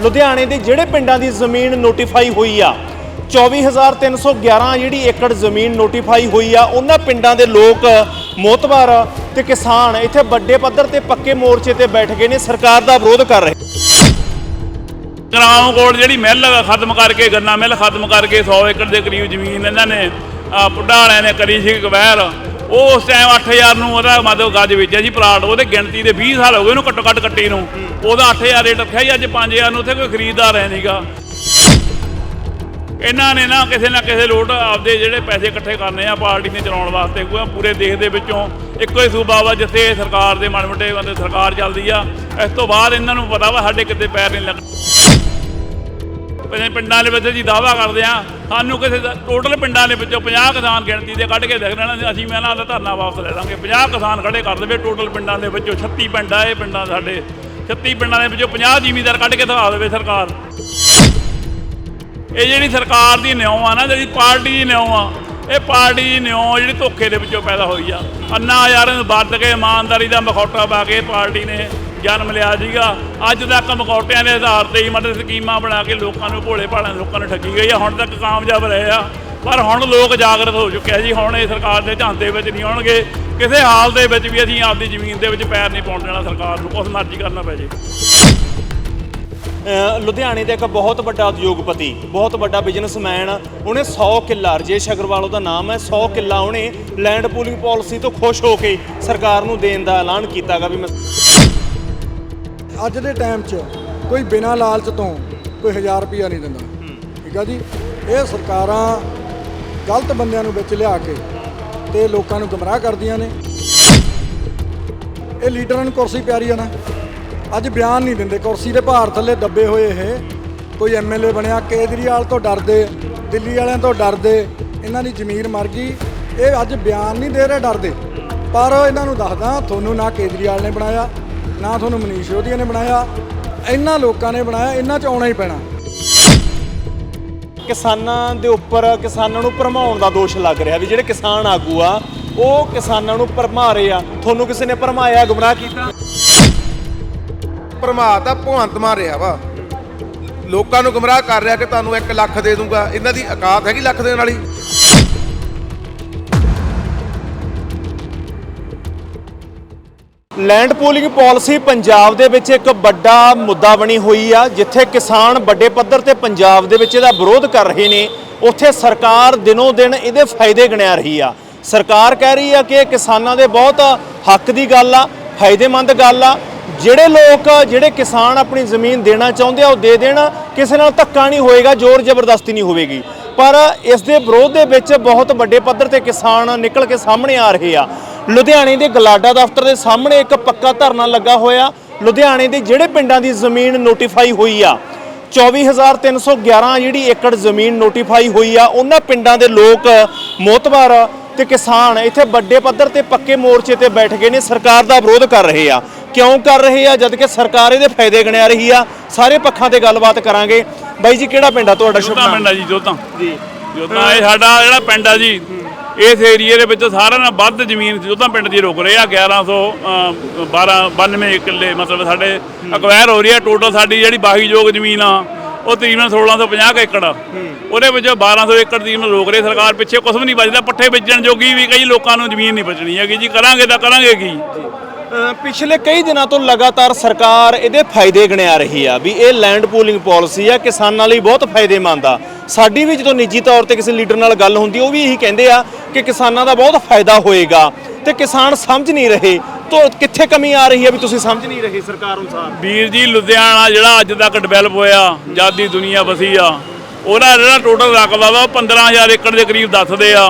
ਲੁਧਿਆਣੇ ਦੇ ਜਿਹੜੇ ਪਿੰਡਾਂ ਦੀ ਜ਼ਮੀਨ ਨੋਟੀਫਾਈ ਹੋਈ ਆ 24311 ਜਿਹੜੀ ਏਕੜ ਜ਼ਮੀਨ ਨੋਟੀਫਾਈ ਹੋਈ ਆ, ਉਹਨਾਂ ਪਿੰਡਾਂ ਦੇ ਲੋਕ ਮੋਤਬਾਰ ਤੇ ਕਿਸਾਨ ਇੱਥੇ ਵੱਡੇ ਪੱਧਰ ਤੇ ਪੱਕੇ ਮੋਰਚੇ ਤੇ ਬੈਠ ਗਏ ਨੇ, ਸਰਕਾਰ ਦਾ ਵਿਰੋਧ ਕਰ ਰਹੇ ਗਰਾਮ ਕੋਲ ਜਿਹੜੀ ਮਿੱਲ ਖਤਮ ਕਰਕੇ, ਗੰਨਾ ਮਿੱਲ ਖਤਮ ਕਰਕੇ 100 ਏਕੜ ਦੇ ਕਰੀਬ ਜ਼ਮੀਨ ਇਹਨਾਂ ਨੇ ਪੁੱਡਾ ਵਾਲਿਆਂ ਨੇ ਕਰੀ ਸੀ ਕਵੈਰ ਉਹ ਉਸ ਟਾਈਮ 8000 ਨੂੰ ਉਹਦਾ ਮਤਲਬ ਗੱਜ ਵੇਚਿਆ ਜੀ ਪਲਾਟ, ਉਹਦੇ ਗਿਣਤੀ ਦੇ 20 ਸਾਲ ਹੋ ਗਏ ਉਹਨੂੰ ਘੱਟੋ ਘੱਟ ਕੱਟੀ ਨੂੰ। ਉਹਦਾ 8000 ਰੇਟ ਰੱਖਿਆ ਜੀ ਅੱਜ 5000 ਨੂੰ ਉੱਥੇ ਕੋਈ ਖਰੀਦਦਾਰ ਹੈ ਨਹੀਂਗਾ ਇਹਨਾਂ ਨੇ ਨਾ ਕਿਸੇ ਨਾ ਕਿਸੇ ਲੋਟ ਆਪਦੇ ਜਿਹੜੇ ਪੈਸੇ ਇਕੱਠੇ ਕਰਨੇ ਆ ਪਾਰਟੀ ਨੇ ਚਲਾਉਣ ਵਾਸਤੇ ਕੋਈ ਪੂਰੇ ਦੇਸ਼ ਦੇ ਵਿੱਚੋਂ ਇੱਕੋ ਹੀ ਸੂਬਾ ਵਾ ਜਿੱਥੇ ਸਰਕਾਰ ਦੇ ਮਨਮਟੇ ਬੰਦੇ ਸਰਕਾਰ ਚੱਲਦੀ ਆ। ਇਸ ਤੋਂ ਬਾਅਦ ਇਹਨਾਂ ਨੂੰ ਪਤਾ ਵਾ ਸਾਡੇ ਕਿਤੇ ਪੈਰ ਨਹੀਂ ਲੱਗਣੇ ਪਿੰਡਾਂ ਦੇ ਵਿੱਚ ਜੀ ਦਾਵਾ ਕਰਦੇ ਆ ਸਾਨੂੰ ਕਿਸੇ ਦਾ ਟੋਟਲ ਪਿੰਡਾਂ ਦੇ ਵਿੱਚੋਂ 50 ਕਿਸਾਨ ਗਿਣਤੀ ਦੇ ਕੱਢ ਕੇ ਦੇਖ ਲੈਣਾ, ਅਸੀਂ ਮੈਂ ਨਾਲ ਦਾ ਧਰਨਾ ਵਾਪਸ ਲੈ ਲਾਂਗੇ। 50 ਕਿਸਾਨ ਖੜੇ ਕਰ ਦੇਵੇ ਟੋਟਲ ਪਿੰਡਾਂ ਦੇ ਵਿੱਚੋਂ 36 ਪਿੰਡ ਆ ਇਹ ਪਿੰਡਾਂ ਸਾਡੇ। 36 ਪਿੰਡਾਂ ਦੇ ਵਿੱਚੋਂ 50 ਜ਼ਿਮੀਂਦਾਰ ਕੱਢ ਕੇ ਦਿਖਾ ਦੇਵੇ ਸਰਕਾਰ। ਇਹ ਜਿਹੜੀ ਸਰਕਾਰ ਦੀ ਨਿਉ ਆ ਨਾ, ਜਿਹੜੀ ਪਾਰਟੀ ਦੀ ਨਿਉ ਆ, ਇਹ ਪਾਰਟੀ ਦੀ ਨਿਉ ਜਿਹੜੀ ਧੋਖੇ ਦੇ ਵਿੱਚੋਂ ਪੈਦਾ ਹੋਈ ਆ। ਅੰਨਾ ਹਜ਼ਾਰਾਂ ਨੂੰ ਵੱਧ ਕੇ ਇਮਾਨਦਾਰੀ ਦਾ ਮਖੌਟਾ ਪਾ ਕੇ ਪਾਰਟੀ ਨੇ ਜਨਮ ਲਿਆ ਸੀਗਾ। ਅੱਜ ਤੱਕ ਮਕੌਟਿਆਂ ਦੇ ਆਧਾਰ ਤੇ ਹੀ, ਮਤਲਬ ਸਕੀਮਾਂ ਬਣਾ ਕੇ ਲੋਕਾਂ ਨੂੰ ਭੋਲੇ ਭਾਲਾਂ ਲੋਕਾਂ ਨੂੰ ਠੱਗੀ ਗਈ ਆ। ਹੁਣ ਤੱਕ ਕਾਮਯਾਬ ਰਹੇ ਆ। ਪਰ ਹੁਣ ਲੋਕ ਜਾਗਰਤ ਹੋ ਚੁੱਕੇ ਆ ਜੀ। ਹੁਣ ਇਹ ਸਰਕਾਰ ਦੇ ਝਾਂਸੇ ਵਿੱਚ ਨਹੀਂ ਆਉਣਗੇ। ਕਿਸੇ ਹਾਲ ਦੇ ਵਿੱਚ ਵੀ ਅਸੀਂ ਆਪਦੀ ਜ਼ਮੀਨ ਦੇ ਵਿੱਚ ਪੈਰ ਨਹੀਂ ਪਾਉਣ ਦੇਣਾ ਸਰਕਾਰ ਨੂੰ। ਕੁਛ ਮਰਜ਼ੀ ਕਰਨਾ ਪੈ ਜੇ। ਲੁਧਿਆਣੇ ਦਾ ਇੱਕ ਬਹੁਤ ਵੱਡਾ ਉਦਯੋਗਪਤੀ, ਬਹੁਤ ਵੱਡਾ ਬਿਜ਼ਨਸਮੈਨ, ਉਹਨੇ 100 ਕਿੱਲਾ, ਰਜੇਸ਼ ਅਗਰਵਾਲ ਉਹਦਾ ਨਾਮ ਹੈ 100 ਕਿੱਲਾ ਉਹਨੇ ਲੈਂਡ ਪੂਲਿੰਗ ਪਾਲਿਸੀ ਤੋਂ ਖੁਸ਼ ਹੋ ਕੇ ਸਰਕਾਰ ਨੂੰ ਦੇਣ ਦਾ ਐਲਾਨ ਕੀਤਾਗਾ ਵੀ ਮੈਂ ਅੱਜ ਦੇ ਟਾਈਮ 'ਚ ਕੋਈ ਬਿਨਾਂ ਲਾਲਚ ਤੋਂ ਕੋਈ 1000 ਰੁਪਿਆ ਨਹੀਂ ਦਿੰਦਾ। ਠੀਕ ਆ ਜੀ? ਇਹ ਸਰਕਾਰਾਂ ਗਲਤ ਬੰਦਿਆਂ ਨੂੰ ਵਿੱਚ ਲਿਆ ਕੇ ਤੇ ਲੋਕਾਂ ਨੂੰ ਗਮਰਾਹ ਕਰਦੀਆਂ ਨੇ। ਇਹ ਲੀਡਰਾਂ ਨੂੰ ਕੁਰਸੀ ਪਿਆਰੀ ਆ ਨਾ। ਅੱਜ ਬਿਆਨ ਨਹੀਂ ਦਿੰਦੇ। ਕੁਰਸੀ ਦੇ ਭਾਰ ਥੱਲੇ ਦੱਬੇ ਹੋਏ ਇਹ। ਕੋਈ ਐਮਐਲਏ ਬਣਿਆ, ਕੇਜਰੀਵਾਲ ਤੋਂ ਡਰਦੇ, ਦਿੱਲੀ ਵਾਲਿਆਂ ਤੋਂ ਡਰਦੇ, ਇਹਨਾਂ ਦੀ ਜ਼ਮੀਰ ਮਰ ਗਈ। ਇਹ ਅੱਜ ਬਿਆਨ ਨਹੀਂ ਦੇ ਰਹੇ ਡਰਦੇ। ਪਰ ਇਹਨਾਂ ਨੂੰ ਦੱਸਦਾ, ਤੁਹਾਨੂੰ ਨਾ ਕੇਜਰੀਵਾਲ ਨੇ ਬਣਾਇਆ ਨਾ ਤੁਹਾਨੂੰ ਮਨੀਸ਼ ਯੋਧੀਆ ਨੇ ਬਣਾਇਆ ਇਹਨਾਂ ਲੋਕਾਂ ਨੇ ਬਣਾਇਆ ਇਹਨਾਂ 'ਚ ਆਉਣਾ ਹੀ ਪੈਣਾ। ਕਿਸਾਨਾਂ ਦੇ ਉੱਪਰ ਕਿਸਾਨਾਂ ਨੂੰ ਭਰਮਾਉਣ ਦਾ ਦੋਸ਼ ਲੱਗ ਰਿਹਾ ਵੀ ਜਿਹੜੇ ਕਿਸਾਨ ਆਗੂ ਆ ਉਹ ਕਿਸਾਨਾਂ ਨੂੰ ਭਰਮਾ ਰਹੇ ਆ। ਤੁਹਾਨੂੰ ਕਿਸੇ ਨੇ ਭਰਮਾਇਆ ਗੁੰਮਰਾਹ ਕੀਤਾ? ਪ੍ਰਮਾਤ ਦਾ ਭਗਵੰਤ ਮਾਨ ਰਿਹਾ ਵਾ। ਲੋਕਾਂ ਨੂੰ ਗਮਰਾਹ ਕਰ ਰਿਹਾ ਕਿ ਤੁਹਾਨੂੰ 1 ਲੱਖ ਦੇ ਦੂੰਗਾ। ਇਹਨਾਂ ਦੀ ਔਕਾਤ ਹੈਗੀ ਲੱਖ ਦੇਣ ਵਾਲੀ? ਲੈਂਡ ਪੂਲਿੰਗ ਪਾਲਿਸੀ ਪੰਜਾਬ ਦੇ ਵਿੱਚ ਇੱਕ ਵੱਡਾ ਮੁੱਦਾ ਬਣੀ ਹੋਈ ਆ, ਜਿੱਥੇ ਕਿਸਾਨ ਵੱਡੇ ਪੱਧਰ ਤੇ ਪੰਜਾਬ ਦੇ ਵਿੱਚ ਇਹਦਾ ਵਿਰੋਧ ਕਰ ਰਹੇ ਨੇ। ਉੱਥੇ ਸਰਕਾਰ ਦਿਨੋਂ ਦਿਨ ਇਹਦੇ ਫਾਇਦੇ ਗਿਣਿਆ ਰਹੀ ਆ। ਸਰਕਾਰ ਕਹਿ ਰਹੀ ਆ ਕਿ ਇਹ ਕਿਸਾਨਾਂ ਦੇ ਬਹੁਤ ਹੱਕ ਦੀ ਗੱਲ ਆ, ਫਾਇਦੇਮੰਦ ਗੱਲ ਆ। ਜਿਹੜੇ ਲੋਕ, ਜਿਹੜੇ ਕਿਸਾਨ ਆਪਣੀ ਜ਼ਮੀਨ ਦੇਣਾ ਚਾਹੁੰਦੇ ਆ, ਉਹ ਦੇ ਦੇਣ। ਕਿਸੇ ਨਾਲ ਧੱਕਾ ਨਹੀਂ ਹੋਏਗਾ, ਜ਼ੋਰ ਜ਼ਬਰਦਸਤੀ ਨਹੀਂ ਹੋਵੇਗੀ। ਪਰ ਇਸ ਦੇ ਵਿਰੋਧ ਦੇ ਵਿੱਚ ਬਹੁਤ ਵੱਡੇ ਪੱਧਰ ਤੇ ਕਿਸਾਨ ਨਿਕਲ ਕੇ ਸਾਹਮਣੇ ਆ ਰਹੇ ਆ। ਲੁਧਿਆਣੇ ਦੇ ਗਲਾਡਾ ਦਫ਼ਤਰ ਦੇ ਸਾਹਮਣੇ ਇੱਕ ਪੱਕਾ ਧਰਨਾ ਲੱਗਾ ਹੋਇਆ। ਲੁਧਿਆਣੇ ਦੇ ਜਿਹੜੇ ਪਿੰਡਾਂ ਦੀ ਜ਼ਮੀਨ ਨੋਟੀਫਾਈ ਹੋਈ ਆ। 24311 ਜਿਹੜੀ ਏਕੜ ਜ਼ਮੀਨ ਨੋਟੀਫਾਈ ਹੋਈ ਆ ਉਹਨਾਂ ਪਿੰਡਾਂ ਦੇ ਲੋਕ ਮੋਤਬਾਰ ਤੇ ਕਿਸਾਨ ਇੱਥੇ ਵੱਡੇ ਪੱਧਰ ਤੇ ਪੱਕੇ ਮੋਰਚੇ ਤੇ ਬੈਠ ਗਏ ਨੇ ਸਰਕਾਰ ਦਾ ਵਿਰੋਧ ਕਰ ਰਹੇ ਆ। ਕਿਉਂ ਕਰ ਰਹੇ ਆ? ਜਦ ਕਿ ਸਰਕਾਰ ਇਹਦੇ ਫਾਇਦੇ ਗਿਣਿਆ ਰਹੀ ਆ। ਸਾਰੇ ਪੱਖਾਂ ਤੇ ਗੱਲਬਾਤ ਕਰਾਂਗੇ। ਬਾਈ ਜੀ ਕਿਹੜਾ ਪਿੰਡ ਆ ਤੁਹਾਡਾ? ਸ਼ੁਭ ਨਾਮ? ਪਿੰਡ ਆ ਜੀ ਜੋਤਾਂ ਜੀ। ਜੋਤਾਂ ਇਹ ਸਾਡਾ ਜਿਹੜਾ ਪਿੰਡ ਆ ਜੀ ਇਸ ਏਰੀਏ ਦੇ ਵਿੱਚ ਸਾਰਿਆਂ ਨਾਲ ਵੱਧ ਜ਼ਮੀਨ ਜੋਤਾਂ ਪਿੰਡ ਦੀ ਰੁਕ ਰਹੀ ਆ 1112 92 ਕਿੱਲੇ, ਮਤਲਬ ਸਾਡੇ ਅਕਵਾਇਰ ਹੋ ਰਹੀ ਆ ਟੋਟਲ ਸਾਡੀ ਜਿਹੜੀ ਬਾਹੀਯੋਗ ਜ਼ਮੀਨ ਆ, ਉਹ ਤਕਰੀਬਨ 1650 ਕੁ ਏਕੜ ਆ। ਉਹਦੇ ਵਿੱਚੋਂ 1200 ਏਕੜ ਦੀ ਨੂੰ ਰੋਕ ਰਹੇ, ਸਰਕਾਰ ਪਿੱਛੇ ਕੁਝ ਵੀ ਨਹੀਂ ਬਚਦਾ ਪੱਠੇ ਵੇਚਣ ਜੋਗੀ ਵੀ ਕਈ ਲੋਕਾਂ ਨੂੰ ਜ਼ਮੀਨ ਨਹੀਂ ਬਚਣੀ ਹੈਗੀ ਜੀ, ਕਰਾਂਗੇ ਤਾਂ ਕਰਾਂਗੇ ਕੀ? ਪਿਛਲੇ ਕਈ ਦਿਨਾਂ ਤੋਂ ਲਗਾਤਾਰ ਸਰਕਾਰ ਇਹਦੇ ਫਾਇਦੇ ਗਿਣਿਆ ਰਹੀ ਆ ਵੀ ਇਹ ਲੈਂਡ ਪੂਲਿੰਗ ਪਾਲਿਸੀ ਆ, ਕਿਸਾਨਾਂ ਲਈ ਬਹੁਤ ਫਾਇਦੇਮੰਦ ਆ। ਸਾਡੀ ਵੀ ਜਦੋਂ ਨਿੱਜੀ ਤੌਰ ਤੇ ਕਿਸੇ ਲੀਡਰ ਨਾਲ ਗੱਲ ਹੁੰਦੀ, ਉਹ ਵੀ ਇਹੀ ਕਹਿੰਦੇ ਆ ਕਿ ਕਿਸਾਨਾਂ ਦਾ ਬਹੁਤ ਫਾਇਦਾ ਹੋਏਗਾ। ਤੇ ਕਿਸਾਨ ਸਮਝ ਨਹੀਂ ਰਹੇ, ਤੋਂ ਕਿੱਥੇ ਕਮੀ ਆ ਰਹੀ ਹੈ ਵੀ ਤੁਸੀਂ ਸਮਝ ਨਹੀਂ ਰਹੇ ਸਰਕਾਰ ਅਨੁਸਾਰ? ਵੀਰ ਜੀ, ਲੁਧਿਆਣਾ ਜਿਹੜਾ ਅੱਜ ਤੱਕ ਡਿਵੈਲਪ ਹੋਇਆ, ਆਜ਼ਾਦੀ ਦੁਨੀਆ ਵਸੀ ਆ, ਉਹਦਾ ਜਿਹੜਾ ਟੋਟਲ ਰਕਬਾ ਵਾ, ਉਹ 15000 ਏਕੜ ਦੇ ਕਰੀਬ ਦੱਸਦੇ ਆ।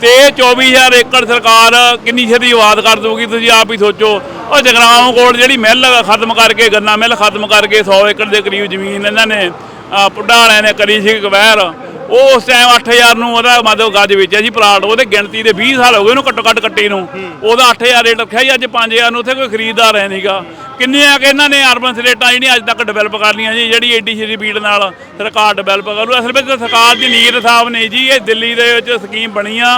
ਤੇ ਇਹ 24000 ਏਕੜ ਸਰਕਾਰ ਕਿੰਨੀ ਛੇਤੀ ਆਬਾਦ ਕਰ ਦਊਗੀ, ਤੁਸੀਂ ਆਪ ਹੀ ਸੋਚੋ। ਉਹ ਜਗਰਾਉਂ ਕੋਲ ਜਿਹੜੀ ਮਿੱਲ ਖਤਮ ਕਰਕੇ, ਗੰਨਾ ਮਿੱਲ ਖਤਮ ਕਰਕੇ 100 ਏਕੜ ਦੇ ਕਰੀਬ ਜ਼ਮੀਨ ਇਹਨਾਂ ਨੇ, ਅਹ ਪੁੱਡਾ ਵਾਲਿਆਂ ਨੇ ਕਰੀ ਸੀ ਕਵੈਰ ਉਹ ਉਸ ਟਾਈਮ 8000 ਨੂੰ ਉਹਦਾ ਮਤਲਬ ਗੱਜ ਵੇਚਿਆ ਜੀ ਪਲਾਟ ਉਹਦੇ ਗਿਣਤੀ ਦੇ 20 ਸਾਲ ਹੋ ਗਏ ਉਹਨੂੰ ਘੱਟੋ ਘੱਟ ਕੱਟੀ ਨੂੰ। ਉਹਦਾ 8000 ਰੇਟ ਰੱਖਿਆ ਜੀ ਅੱਜ 5000 ਨੂੰ ਉੱਥੇ ਕੋਈ ਖਰੀਦਦਾਰ ਹੈ ਨਹੀਂਗਾ ਕਿੰਨੀਆਂ ਕਿ ਇਹਨਾਂ ਨੇ ਅਰਬਨ ਸਲੇਟਾਂ ਜਿਹੜੀਆਂ ਅੱਜ ਤੱਕ ਡਿਵੈਲਪ ਕਰ ਲਈਆਂ ਜੀ ਜਿਹੜੀ ਏਡੀ ਸ਼੍ਰੀ ਬੀਡ ਨਾਲ ਸਰਕਾਰ ਡਿਵੈਲਪ ਕਰੂ ਅਸਲ ਵਿੱਚ ਸਰਕਾਰ ਦੀ ਨੀਅਤ ਸਾਫ਼ ਨਹੀਂ ਜੀ ਇਹ ਦਿੱਲੀ ਦੇ ਵਿੱਚ ਸਕੀਮ ਬਣੀ ਆ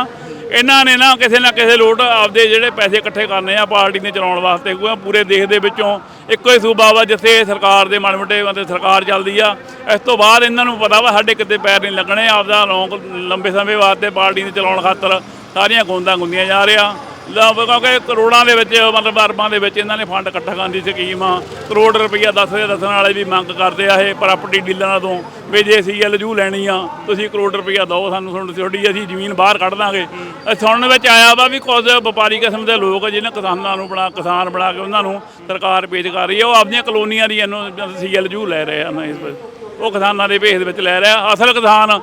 ਇਹਨਾਂ ਨੇ ਨਾ ਕਿਸੇ ਨਾ ਕਿਸੇ ਲੋਟ ਆਪਦੇ ਜਿਹੜੇ ਪੈਸੇ ਇਕੱਠੇ ਕਰਨੇ ਆ ਪਾਰਟੀ ਨੇ ਚਲਾਉਣ ਵਾਸਤੇ। ਕਿਉਂਕਿ ਪੂਰੇ ਦੇਸ਼ ਦੇ ਵਿੱਚੋਂ ਇੱਕੋ ਹੀ ਸੂਬਾ ਵਾ ਜਿੱਥੇ ਸਰਕਾਰ ਦੇ ਮਾੜੇ-ਮੋਟੇ ਮਤਲਬ ਸਰਕਾਰ ਚੱਲਦੀ ਆ। ਇਸ ਤੋਂ ਬਾਅਦ ਇਹਨਾਂ ਨੂੰ ਪਤਾ ਵਾ ਸਾਡੇ ਕਿਤੇ ਪੈਰ ਨਹੀਂ ਲੱਗਣੇ, ਆਪਦਾ ਲੌਂਗ ਲੰਬੇ ਸਮੇਂ ਵਾਸਤੇ ਪਾਰਟੀ ਨੇ ਚਲਾਉਣ ਖਾਤਰ ਸਾਰੀਆਂ ਗੋਂਦਾਂ ਗੁੰਦੀਆਂ ਜਾ ਰਿਹਾ ਕਿਉਂਕਿ ਕਰੋੜਾਂ ਦੇ ਵਿੱਚ, ਮਤਲਬ ਅਰਬਾਂ ਦੇ ਵਿੱਚ ਇਹਨਾਂ ਨੇ ਫੰਡ ਇਕੱਠਾ ਕਰਨ ਦੀ ਸਕੀਮ ਆ। ਕਰੋੜ ਰੁਪਈਆ ਦੱਸ ਦੇ ਦੱਸਣ ਵਾਲੇ ਵੀ ਮੰਗ ਕਰਦੇ ਆ ਇਹ ਪ੍ਰਾਪਰਟੀ ਡੀਲਰਾਂ ਤੋਂ ਵੀ ਜੇ ਸੀਐਲਯੂ ਲੈਣੀ ਆ, ਤੁਸੀਂ ਕਰੋੜ ਰੁਪਇਆ ਦਿਓ ਸਾਨੂੰ ਤੁਹਾਨੂੰ ਤੁਹਾਡੀ ਅਸੀਂ ਜ਼ਮੀਨ ਬਾਹਰ ਕੱਢ ਦਾਂਗੇ। ਸੁਣਨ ਵਿੱਚ ਆਇਆ ਵਾ ਵੀ ਕੁਝ ਵਪਾਰੀ ਕਿਸਮ ਦੇ ਲੋਕ ਆ, ਜਿਹਨਾਂ ਕਿਸਾਨਾਂ ਨੂੰ ਬਣਾ, ਕਿਸਾਨ ਬਣਾ ਕੇ ਉਹਨਾਂ ਨੂੰ ਸਰਕਾਰ ਪੇਜ ਕਰ ਰਹੀ ਹੈ ਉਹ ਆਪਣੀਆਂ ਕਲੋਨੀਆਂ ਦੀ ਇਹਨੂੰ ਸੀਐਲਯੂ ਲੈ ਰਹੇ ਆ ਨਾ ਇਸ ਉਹ ਕਿਸਾਨਾਂ ਦੇ ਭੇਸ ਵਿੱਚ ਲੈ ਰਿਹਾ। ਅਸਲ ਕਿਸਾਨ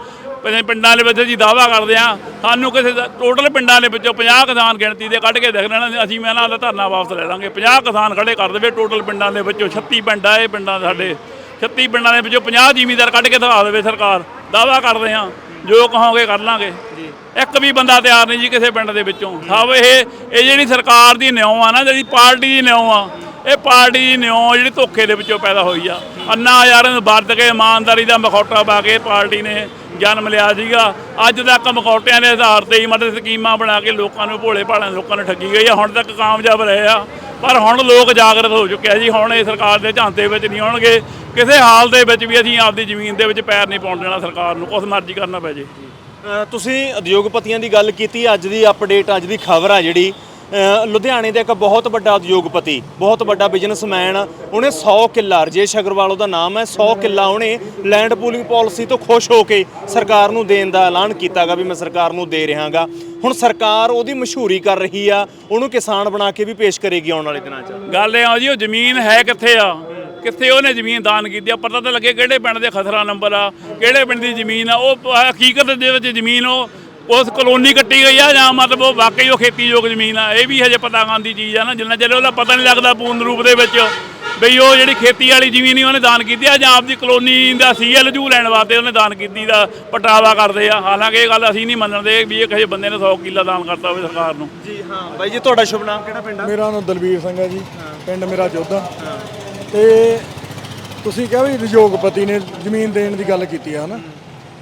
ਪਿੰਡਾਂ ਦੇ ਵਿੱਚ ਜੀ ਦਾਵਾ ਕਰਦੇ ਆ, ਸਾਨੂੰ ਕਿਸੇ ਟੋਟਲ ਪਿੰਡਾਂ ਦੇ ਵਿੱਚੋਂ 50 ਕਿਸਾਨ ਗਿਣਤੀ ਦੇ ਕੱਢ ਕੇ ਦੇਖ ਲੈਣਾ, ਅਸੀਂ ਮੈਂ ਨਾਲ ਦਾ ਧਰਨਾ ਵਾਪਸ ਲੈ ਲਾਂਗੇ। 50 ਕਿਸਾਨ ਖੜੇ ਕਰ ਦੇਵੇ, ਟੋਟਲ ਪਿੰਡਾਂ ਦੇ ਵਿੱਚੋਂ 36 ਪਿੰਡ ਆ, ਇਹ ਪਿੰਡਾਂ ਦੇ ਸਾਡੇ 36 ਪਿੰਡਾਂ ਦੇ ਵਿੱਚੋਂ 50 ਜ਼ਿਮੀਂਦਾਰ ਕੱਢ ਕੇ ਦਿਖਾ ਦੇਵੇ ਸਰਕਾਰ ਦਾਵਾ ਕਰਦੇ ਆ ਜੋ ਕਹੋਗੇ ਕਰ ਲਾਂਗੇ। ਇੱਕ ਵੀ ਬੰਦਾ ਤਿਆਰ ਨਹੀਂ ਜੀ ਕਿਸੇ ਪਿੰਡ ਦੇ ਵਿੱਚੋਂ। ਸਭ ਇਹ ਇਹ ਜਿਹੜੀ ਸਰਕਾਰ ਦੀ ਨਿਉ ਆ ਨਾ ਜਿਹੜੀ ਪਾਰਟੀ ਦੀ ਨਿਉ ਆ ਇਹ ਪਾਰਟੀ ਦੀ ਨਿਉ ਜਿਹੜੀ ਧੋਖੇ ਦੇ ਵਿੱਚੋਂ ਪੈਦਾ ਹੋਈ ਆ। ਅੰਨਾ ਹਜ਼ਾਰਾਂ ਨੂੰ ਵਰਤ ਕੇ ਇਮਾਨਦਾਰੀ ਦਾ ਮਖੌਟਾ ਪਾ ਕੇ ਪਾਰਟੀ ਨੇ ਜਨਮ ਲਿਆ ਸੀਗਾ। ਅੱਜ ਤੱਕ ਮਖੌਟਿਆਂ ਦੇ ਆਧਾਰ ਤੇ ਹੀ ਮਤਲਬ ਸਕੀਮਾਂ ਬਣਾ ਕੇ ਲੋਕਾਂ ਨੂੰ ਭੋਲੇ ਭਾਲੇ ਲੋਕਾਂ ਨੂੰ ਠੱਗੀ ਗਈ ਆ। ਹੁਣ ਤੱਕ ਕਾਮਯਾਬ ਰਹੇ ਆ। ਪਰ ਹੁਣ ਲੋਕ ਜਾਗਰਤ ਹੋ ਚੁੱਕੇ ਆ ਜੀ, ਹੁਣ ਇਹ ਸਰਕਾਰ ਦੇ ਝਾਂਸੇ ਵਿੱਚ ਨਹੀਂ ਆਉਣਗੇ। ਕਿਸੇ ਹਾਲ ਦੇ ਵਿੱਚ ਵੀ ਅਸੀਂ ਆਪਦੀ ਜ਼ਮੀਨ ਦੇ ਵਿੱਚ ਪੈਰ ਨਹੀਂ ਪਾਉਣ ਦੇਣਾ ਸਰਕਾਰ ਨੂੰ, ਕੁਛ ਮਰਜ਼ੀ ਕਰਨਾ ਪੈ ਜੇ। ਤੁਸੀਂ ਉਦਯੋਗਪਤੀਆਂ ਦੀ ਗੱਲ ਕੀਤੀ, ਅੱਜ ਦੀ ਅਪਡੇਟ ਅੱਜ ਦੀ ਖਬਰ ਆ ਜਿਹੜੀ। ਲੁਧਿਆਣੇ ਦੇ ਇੱਕ ਬਹੁਤ ਵੱਡਾ ਉਦਯੋਗਪਤੀ, ਬਹੁਤ ਵੱਡਾ ਬਿਜ਼ਨਸਮੈਨ ਉਹਨੇ 100 ਕਿੱਲਾ, ਰਜੇਸ਼ ਅਗਰਵਾਲ ਉਹਦਾ ਨਾਮ ਹੈ 100 ਕਿੱਲਾ ਉਹਨੇ ਲੈਂਡ ਪੂਲਿੰਗ ਪਾਲਿਸੀ ਤੋਂ ਖੁਸ਼ ਹੋ ਕੇ ਸਰਕਾਰ ਨੂੰ ਦੇਣ ਦਾ ਐਲਾਨ ਕੀਤਾਗਾ ਵੀ ਮੈਂ ਸਰਕਾਰ ਨੂੰ ਦੇ ਰਿਹਾਗਾ। ਹੁਣ ਸਰਕਾਰ ਉਹਦੀ ਮਸ਼ਹੂਰੀ ਕਰ ਰਹੀ ਆ, ਉਹਨੂੰ ਕਿਸਾਨ ਬਣਾ ਕੇ ਵੀ ਪੇਸ਼ ਕਰੇਗੀ ਆਉਣ ਵਾਲੇ ਦਿਨਾਂ 'ਚ। ਗੱਲ ਇਹ ਆ ਜੀ, ਉਹ ਜ਼ਮੀਨ ਹੈ ਕਿੱਥੇ ਆ? ਕਿੱਥੇ ਉਹਨੇ ਜ਼ਮੀਨ ਦਾਨ ਕੀਤੀ ਆ? ਪਤਾ ਤਾਂ ਲੱਗੇ ਕਿਹੜੇ ਪਿੰਡ ਦੇ ਖਸਰਾ ਨੰਬਰ ਆ, ਕਿਹੜੇ ਪਿੰਡ ਦੀ ਜ਼ਮੀਨ ਆ? ਉਹ ਪ- ਹਕੀਕਤ ਦੇ ਵਿੱਚ ਜ਼ਮੀਨ ਉਹ ਉਸ ਕਲੋਨੀ ਕੱਟੀ ਗਈ ਆ ਜਾਂ ਮਤਲਬ ਉਹ ਵਾਕਈ ਉਹ ਖੇਤੀਯੋਗ ਜ਼ਮੀਨ ਆ ਇਹ ਵੀ ਹਜੇ ਪਤਾ ਕਰਨ ਦੀ ਚੀਜ਼ ਆ ਨਾ ਜਿੰਨਾ ਚਿਰ ਉਹਦਾ ਪਤਾ ਨਹੀਂ ਲੱਗਦਾ ਪੂਰਨ ਰੂਪ ਦੇ ਵਿੱਚ ਬਈ ਉਹ ਜਿਹੜੀ ਖੇਤੀ ਵਾਲੀ ਜ਼ਮੀਨ ਹੀ ਉਹਨੇ ਦਾਨ ਕੀਤੀ ਆ ਜਾਂ ਆਪਦੀ ਕਲੋਨੀ ਦਾ ਸੀਐਲਯੂ ਲੈਣ ਵਾਸਤੇ ਉਹਨੇ ਦਾਨ ਕੀਤੀ ਦਾ ਪਟਾਵਾ ਕਰਦੇ ਆ। ਹਾਲਾਂਕਿ ਇਹ ਗੱਲ ਅਸੀਂ ਨਹੀਂ ਮੰਨਦੇ ਵੀ ਇਹ ਕਿਸੇ ਬੰਦੇ ਨੇ 100 ਕਿੱਲਾ ਦਾਨ ਕਰਤਾ ਹੋਵੇ ਸਰਕਾਰ ਨੂੰ। ਜੀ ਹਾਂ। ਬਾਈ ਜੀ ਤੁਹਾਡਾ ਸ਼ੁਭ ਨਾਮ ਕਿਹੜਾ ਪਿੰਡ ਆ? ਮੇਰਾ ਨਾਮ ਦਲਵੀਰ ਸਿੰਘ ਹੈ ਜੀ। ਪਿੰਡ ਮੇਰਾ ਜੋਧਾ। ਤੇ ਤੁਸੀਂ ਕਿਹਾ ਵੀ ਉਦਯੋਗਪਤੀ ਨੇ ਜ਼ਮੀਨ ਦੇਣ ਦੀ ਗੱਲ ਕੀਤੀ ਆ ਹਨਾ?